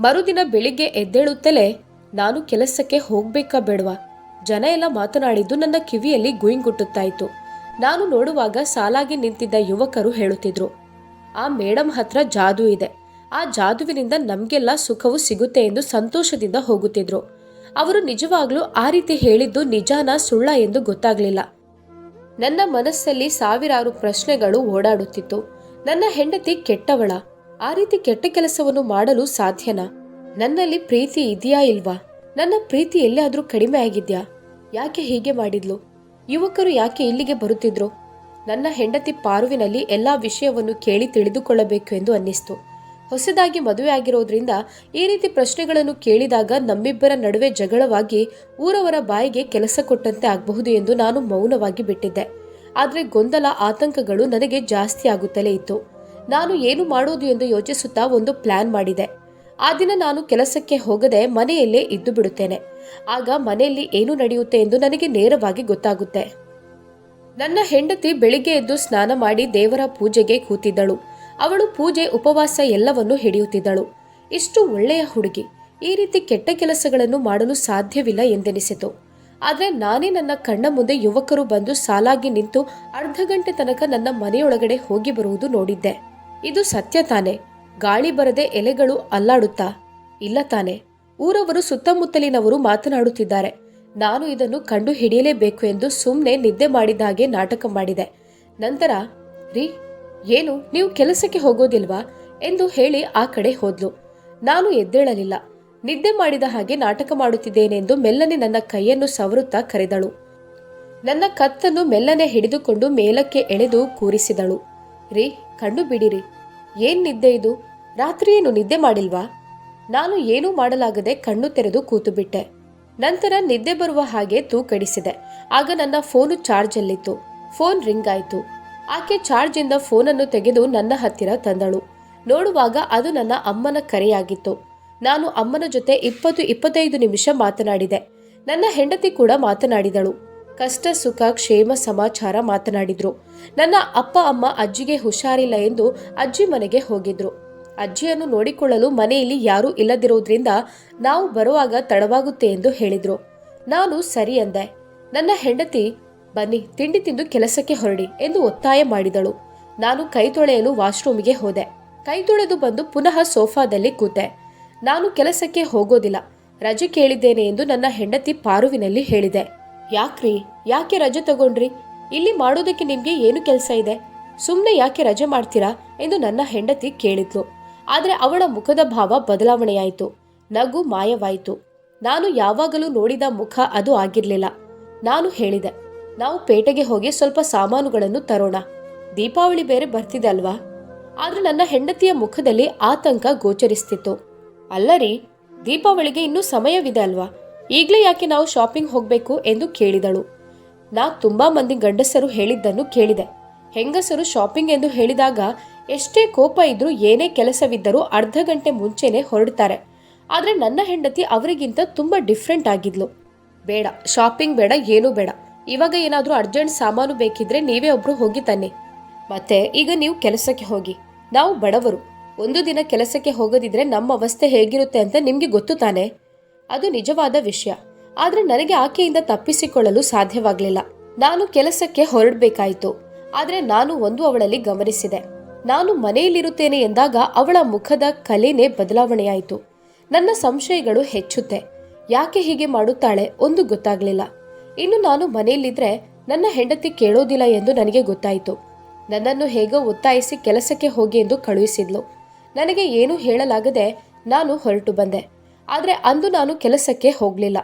ಮರುದಿನ ಬೆಳಿಗ್ಗೆ ಎದ್ದೇಳುತ್ತಲೇ, ನಾನು ಕೆಲಸಕ್ಕೆ ಹೋಗ್ಬೇಕಾ ಬೇಡವಾ? ಜನ ಎಲ್ಲ ಮಾತನಾಡಿದ್ದು ನನ್ನ ಕಿವಿಯಲ್ಲಿ ಗುಯಿಂಗುಟ್ಟುತ್ತಾ ಇತ್ತು ನಾನು ನೋಡುವಾಗ ಸಾಲಾಗಿ ನಿಂತಿದ್ದ ಯುವಕರು ಹೇಳುತ್ತಿದ್ರು. ಆ ಮೇಡಂ ಹತ್ರ ಜಾದು ಇದೆ. ಆ ಜಾದುವಿನಿಂದ ನಮಗೆಲ್ಲ ಸುಖವು ಸಿಗುತ್ತೆ ಎಂದು ಸಂತೋಷದಿಂದ ಹೋಗುತ್ತಿದ್ರು. ಅವರು ನಿಜವಾಗ್ಲೂ ಆ ರೀತಿ ಹೇಳಿದ್ದು ನಿಜಾನ ಸುಳ್ಳ ಎಂದು ಗೊತ್ತಾಗ್ಲಿಲ್ಲ. ನನ್ನ ಮನಸ್ಸಲ್ಲಿ ಸಾವಿರಾರು ಪ್ರಶ್ನೆಗಳು ಓಡಾಡುತ್ತಿತ್ತು. ನನ್ನ ಹೆಂಡತಿ ಕೆಟ್ಟವಳ. ಆ ರೀತಿ ಕೆಟ್ಟ ಕೆಲಸವನ್ನು ಮಾಡಲು ಸಾಧ್ಯನಾ? ನನ್ನಲ್ಲಿ ಪ್ರೀತಿ ಇದೆಯಾ ಇಲ್ವಾ? ನನ್ನ ಪ್ರೀತಿ ಎಲ್ಲಿಯಾದರೂ ಕಡಿಮೆ ಆಗಿದ್ಯಾ? ಯಾಕೆ ಹೀಗೆ ಮಾಡಿದ್ಲು? ಯುವಕರು ಯಾಕೆ ಇಲ್ಲಿಗೆ ಬರುತ್ತಿದ್ರು? ನನ್ನ ಹೆಂಡತಿ ಪಾರುವಿನಲ್ಲಿ ಎಲ್ಲಾ ವಿಷಯವನ್ನು ಕೇಳಿ ತಿಳಿದುಕೊಳ್ಳಬೇಕು ಎಂದು ಅನ್ನಿಸ್ತು. ಹೊಸದಾಗಿ ಮದುವೆ ಆಗಿರೋದ್ರಿಂದ ಈ ರೀತಿ ಪ್ರಶ್ನೆಗಳನ್ನು ಕೇಳಿದಾಗ ನಮ್ಮಿಬ್ಬರ ನಡುವೆ ಜಗಳವಾಗಿ ಊರವರ ಬಾಯಿಗೆ ಕೆಲಸ ಕೊಟ್ಟಂತೆ ಆಗಬಹುದು ಎಂದು ನಾನು ಮೌನವಾಗಿ ಬಿಟ್ಟಿದ್ದೆ. ಆದರೆ ಗೊಂದಲ ಆತಂಕಗಳು ನನಗೆ ಜಾಸ್ತಿ ಆಗುತ್ತಲೇ ಇತ್ತು. ನಾನು ಏನು ಮಾಡೋದು ಎಂದು ಯೋಚಿಸುತ್ತಾ ಒಂದು ಪ್ಲಾನ್ ಮಾಡಿದೆ. ಆ ದಿನ ನಾನು ಕೆಲಸಕ್ಕೆ ಹೋಗದೆ ಮನೆಯಲ್ಲೇ ಇದ್ದು ಬಿಡುತ್ತೇನೆ. ಆಗ ಮನೆಯಲ್ಲಿ ಏನು ನಡೆಯುತ್ತೆ ಎಂದು ನನಗೆ ನೇರವಾಗಿ ಗೊತ್ತಾಗುತ್ತೆ. ನನ್ನ ಹೆಂಡತಿ ಬೆಳಿಗ್ಗೆ ಎದ್ದು ಸ್ನಾನ ಮಾಡಿ ದೇವರ ಪೂಜೆಗೆ ಕೂತಿದ್ದಳು. ಅವಳು ಪೂಜೆ, ಉಪವಾಸ ಎಲ್ಲವನ್ನೂ ಹಿಡಿಯುತ್ತಿದ್ದಳು. ಇಷ್ಟು ಒಳ್ಳೆಯ ಹುಡುಗಿ. ಈ ರೀತಿ ಕೆಟ್ಟ ಕೆಲಸಗಳನ್ನು ಮಾಡಲು ಸಾಧ್ಯವಿಲ್ಲ ಎಂದೆನಿಸಿತು. ಆದರೆ ನಾನೇ ನನ್ನ ಕಣ್ಣ ಮುಂದೆ ಯುವಕರು ಬಂದು ಸಾಲಾಗಿ ನಿಂತು ಅರ್ಧ ಗಂಟೆ ತನಕ ನನ್ನ ಮನೆಯೊಳಗಡೆ ಹೋಗಿ ಬರುವುದು ನೋಡಿದ್ದೆ. ಇದು ಸತ್ಯ ತಾನೆ. ಗಾಳಿ ಬರದೆ ಎಲೆಗಳು ಅಲ್ಲಾಡುತ್ತಾ? ಇಲ್ಲ ತಾನೆ. ಊರವರು ಸುತ್ತಮುತ್ತಲಿನವರು ಮಾತನಾಡುತ್ತಿದ್ದಾರೆ. ನಾನು ಇದನ್ನು ಕಂಡು ಹಿಡಿಯಲೇಬೇಕು ಎಂದು ಸುಮ್ಮನೆ ನಿದ್ದೆ ಮಾಡಿದ ಹಾಗೆ ನಾಟಕ ಮಾಡಿದೆ. ನಂತರ, ರೀ, ಏನು? ನೀವು ಕೆಲಸಕ್ಕೆ ಹೋಗೋದಿಲ್ವಾ? ಎಂದು ಹೇಳಿ ಆ ಕಡೆ ಹೋದ್ಲು. ನಾನು ಎದ್ದೇಳಲಿಲ್ಲ. ನಿದ್ದೆ ಮಾಡಿದ ಹಾಗೆ ನಾಟಕ ಮಾಡುತ್ತಿದ್ದೇನೆಂದು ಮೆಲ್ಲನೆ ನನ್ನ ಕೈಯನ್ನು ಸವರುತ್ತಾ ಕರೆದಳು. ನನ್ನ ಕತ್ತನ್ನು ಮೆಲ್ಲನೆ ಹಿಡಿದುಕೊಂಡು ಮೇಲಕ್ಕೆ ಎಳೆದು ಕೂರಿಸಿದಳು. ರೀ, ಕಣ್ಣು ಬಿಡಿರಿ. ಏನ್ ನಿದ್ದೆ ಇದು? ರಾತ್ರಿ ಏನು ನಿದ್ದೆ ಮಾಡಿಲ್ವಾ? ನಾನು ಏನೂ ಮಾಡಲಾಗದೆ ಕಣ್ಣು ತೆರೆದು ಕೂತುಬಿಟ್ಟೆ. ನಂತರ ನಿದ್ದೆ ಬರುವ ಹಾಗೆ ತೂಕಡಿಸಿದೆ. ಆಗ ನನ್ನ ಫೋನು ಚಾರ್ಜಲ್ಲಿತ್ತು ಫೋನ್ ರಿಂಗ್ ಆಯಿತು. ಆಕೆ ಚಾರ್ಜಿಂದ ಫೋನನ್ನು ತೆಗೆದು ನನ್ನ ಹತ್ತಿರ ತಂದಳು. ನೋಡುವಾಗ ಅದು ನನ್ನ ಅಮ್ಮನ ಕರೆಯಾಗಿತ್ತು. ನಾನು ಅಮ್ಮನ ಜೊತೆ ಇಪ್ಪತ್ತು ಇಪ್ಪತ್ತೈದು ನಿಮಿಷ ಮಾತನಾಡಿದೆ. ನನ್ನ ಹೆಂಡತಿ ಕೂಡ ಮಾತನಾಡಿದಳು. ಕಷ್ಟ, ಸುಖ, ಕ್ಷೇಮ, ಸಮಾಚಾರ ಮಾತನಾಡಿದ್ರು. ನನ್ನ ಅಪ್ಪ, ಅಮ್ಮ ಅಜ್ಜಿಗೆ ಹುಷಾರಿಲ್ಲ ಎಂದು ಅಜ್ಜಿ ಮನೆಗೆ ಹೋಗಿದ್ರು. ಅಜ್ಜಿಯನ್ನು ನೋಡಿಕೊಳ್ಳಲು ಮನೆಯಲ್ಲಿ ಯಾರೂ ಇಲ್ಲದಿರೋದ್ರಿಂದ ನಾವು ಬರುವಾಗ ತಡವಾಗುತ್ತೆ ಎಂದು ಹೇಳಿದ್ರು. ನಾನು ಸರಿ ಅಂದೆ. ನನ್ನ ಹೆಂಡತಿ, ಬನ್ನಿ, ತಿಂಡಿ ತಿಂದು ಕೆಲಸಕ್ಕೆ ಹೊರಡಿ ಎಂದು ಒತ್ತಾಯ ಮಾಡಿದಳು. ನಾನು ಕೈ ತೊಳೆಯಲು ವಾಶ್ರೂಮಿಗೆ ಹೋದೆ. ಕೈ ತೊಳೆದು ಬಂದು ಪುನಃ ಸೋಫಾದಲ್ಲಿ ಕೂತೆ. ನಾನು ಕೆಲಸಕ್ಕೆ ಹೋಗೋದಿಲ್ಲ. ರಜೆ ಕೇಳಿದ್ದೇನೆ ಎಂದು ನನ್ನ ಹೆಂಡತಿ ಪಾರುವಿನಲ್ಲಿ ಹೇಳಿದೆ. ಯಾಕ್ರಿ? ಯಾಕೆ ರಜೆ ತಗೊಂಡ್ರಿ? ಇಲ್ಲಿ ಮಾಡೋದಕ್ಕೆ ನಿಮಗೆ ಏನು ಕೆಲಸ ಇದೆ? ಸುಮ್ಮನೆ ಯಾಕೆ ರಜೆ ಮಾಡ್ತೀರಾ ಎಂದು ನನ್ನ ಹೆಂಡತಿ ಕೇಳಿದ್ಲು. ಆದರೆ ಅವಳ ಮುಖದ ಭಾವ ಬದಲಾವಣೆಯಾಯಿತು. ನಗು ಮಾಯವಾಯಿತು. ನಾನು ಯಾವಾಗಲೂ ನೋಡಿದ ಮುಖ ಅದು ಆಗಿರಲಿಲ್ಲ. ನಾನು ಹೇಳಿದೆ, ನಾವು ಪೇಟೆಗೆ ಹೋಗಿ ಸ್ವಲ್ಪ ಸಾಮಾನುಗಳನ್ನು ತರೋಣ. ದೀಪಾವಳಿ ಬೇರೆ ಬರ್ತಿದೆ ಅಲ್ವಾ? ಆದರೆ ನನ್ನ ಹೆಂಡತಿಯ ಮುಖದಲ್ಲಿ ಆತಂಕ ಗೋಚರಿಸ್ತಿತ್ತು. ಅಲ್ಲರಿ, ದೀಪಾವಳಿಗೆ ಇನ್ನೂ ಸಮಯವಿದೆ ಅಲ್ವಾ? ಈಗಲೇ ಯಾಕೆ ನಾವು ಶಾಪಿಂಗ್ ಹೋಗಬೇಕು ಎಂದು ಕೇಳಿದಳು. ನಾ ತುಂಬಾ ಮಂದಿ ಗಂಡಸರು ಹೇಳಿದ್ದನ್ನು ಕೇಳಿದೆ. ಹೆಂಗಸರು ಶಾಪಿಂಗ್ ಎಂದು ಹೇಳಿದಾಗ ಎಷ್ಟೇ ಕೋಪ ಇದ್ರೂ ಏನೇ ಕೆಲಸವಿದ್ದರೂ ಅರ್ಧ ಗಂಟೆ ಮುಂಚೆನೆ ಹೊರಡ್ತಾರೆ. ಆದರೆ ನನ್ನ ಹೆಂಡತಿ ಅವರಿಗಿಂತ ತುಂಬ ಡಿಫ್ರೆಂಟ್ ಆಗಿದ್ಲು. ಬೇಡ ಶಾಪಿಂಗ್ ಬೇಡ, ಏನೂ ಬೇಡ. ಇವಾಗ ಏನಾದರೂ ಅರ್ಜೆಂಟ್ ಸಾಮಾನು ಬೇಕಿದ್ರೆ ನೀವೇ ಒಬ್ರು ಹೋಗಿ ತನ್ನಿ. ಮತ್ತೆ ಈಗ ನೀವು ಕೆಲಸಕ್ಕೆ ಹೋಗಿ. ನಾವು ಬಡವರು. ಒಂದು ದಿನ ಕೆಲಸಕ್ಕೆ ಹೋಗದಿದ್ರೆ ನಮ್ಮ ಅವಸ್ಥೆ ಹೇಗಿರುತ್ತೆ ಅಂತ ನಿಮಗೆ ಗೊತ್ತು ತಾನೆ? ಅದು ನಿಜವಾದ ವಿಷಯ. ಆದರೆ ನನಗೆ ಆಕೆಯಿಂದ ತಪ್ಪಿಸಿಕೊಳ್ಳಲು ಸಾಧ್ಯವಾಗಲಿಲ್ಲ. ನಾನು ಕೆಲಸಕ್ಕೆ ಹೊರಡಬೇಕಾಯಿತು. ಆದರೆ ನಾನು ಒಂದು ಅವಳಲ್ಲಿ ಗಮನಿಸಿದೆ. ನಾನು ಮನೆಯಲ್ಲಿರುತ್ತೇನೆ ಎಂದಾಗ ಅವಳ ಮುಖದ ಕಲೆನೇ ಬದಲಾವಣೆಯಾಯಿತು. ನನ್ನ ಸಂಶಯಗಳು ಹೆಚ್ಚುತ್ತೆ. ಯಾಕೆ ಹೀಗೆ ಮಾಡುತ್ತಾಳೆ ಒಂದು ಗೊತ್ತಾಗ್ಲಿಲ್ಲ. ಇನ್ನು ನಾನು ಮನೆಯಲ್ಲಿದ್ರೆ ನನ್ನ ಹೆಂಡತಿ ಕೇಳೋದಿಲ್ಲ ಎಂದು ನನಗೆ ಗೊತ್ತಾಯಿತು. ನನ್ನನ್ನು ಹೇಗೋ ಒತ್ತಾಯಿಸಿ ಕೆಲಸಕ್ಕೆ ಹೋಗಿ ಎಂದು ಕಳುಹಿಸಿದ್ಲು. ನನಗೆ ಏನೂ ಹೇಳಲಾಗದೆ ನಾನು ಹೊರಟು ಬಂದೆ. ಆದರೆ ಅಂದು ನಾನು ಕೆಲಸಕ್ಕೆ ಹೋಗಲಿಲ್ಲ.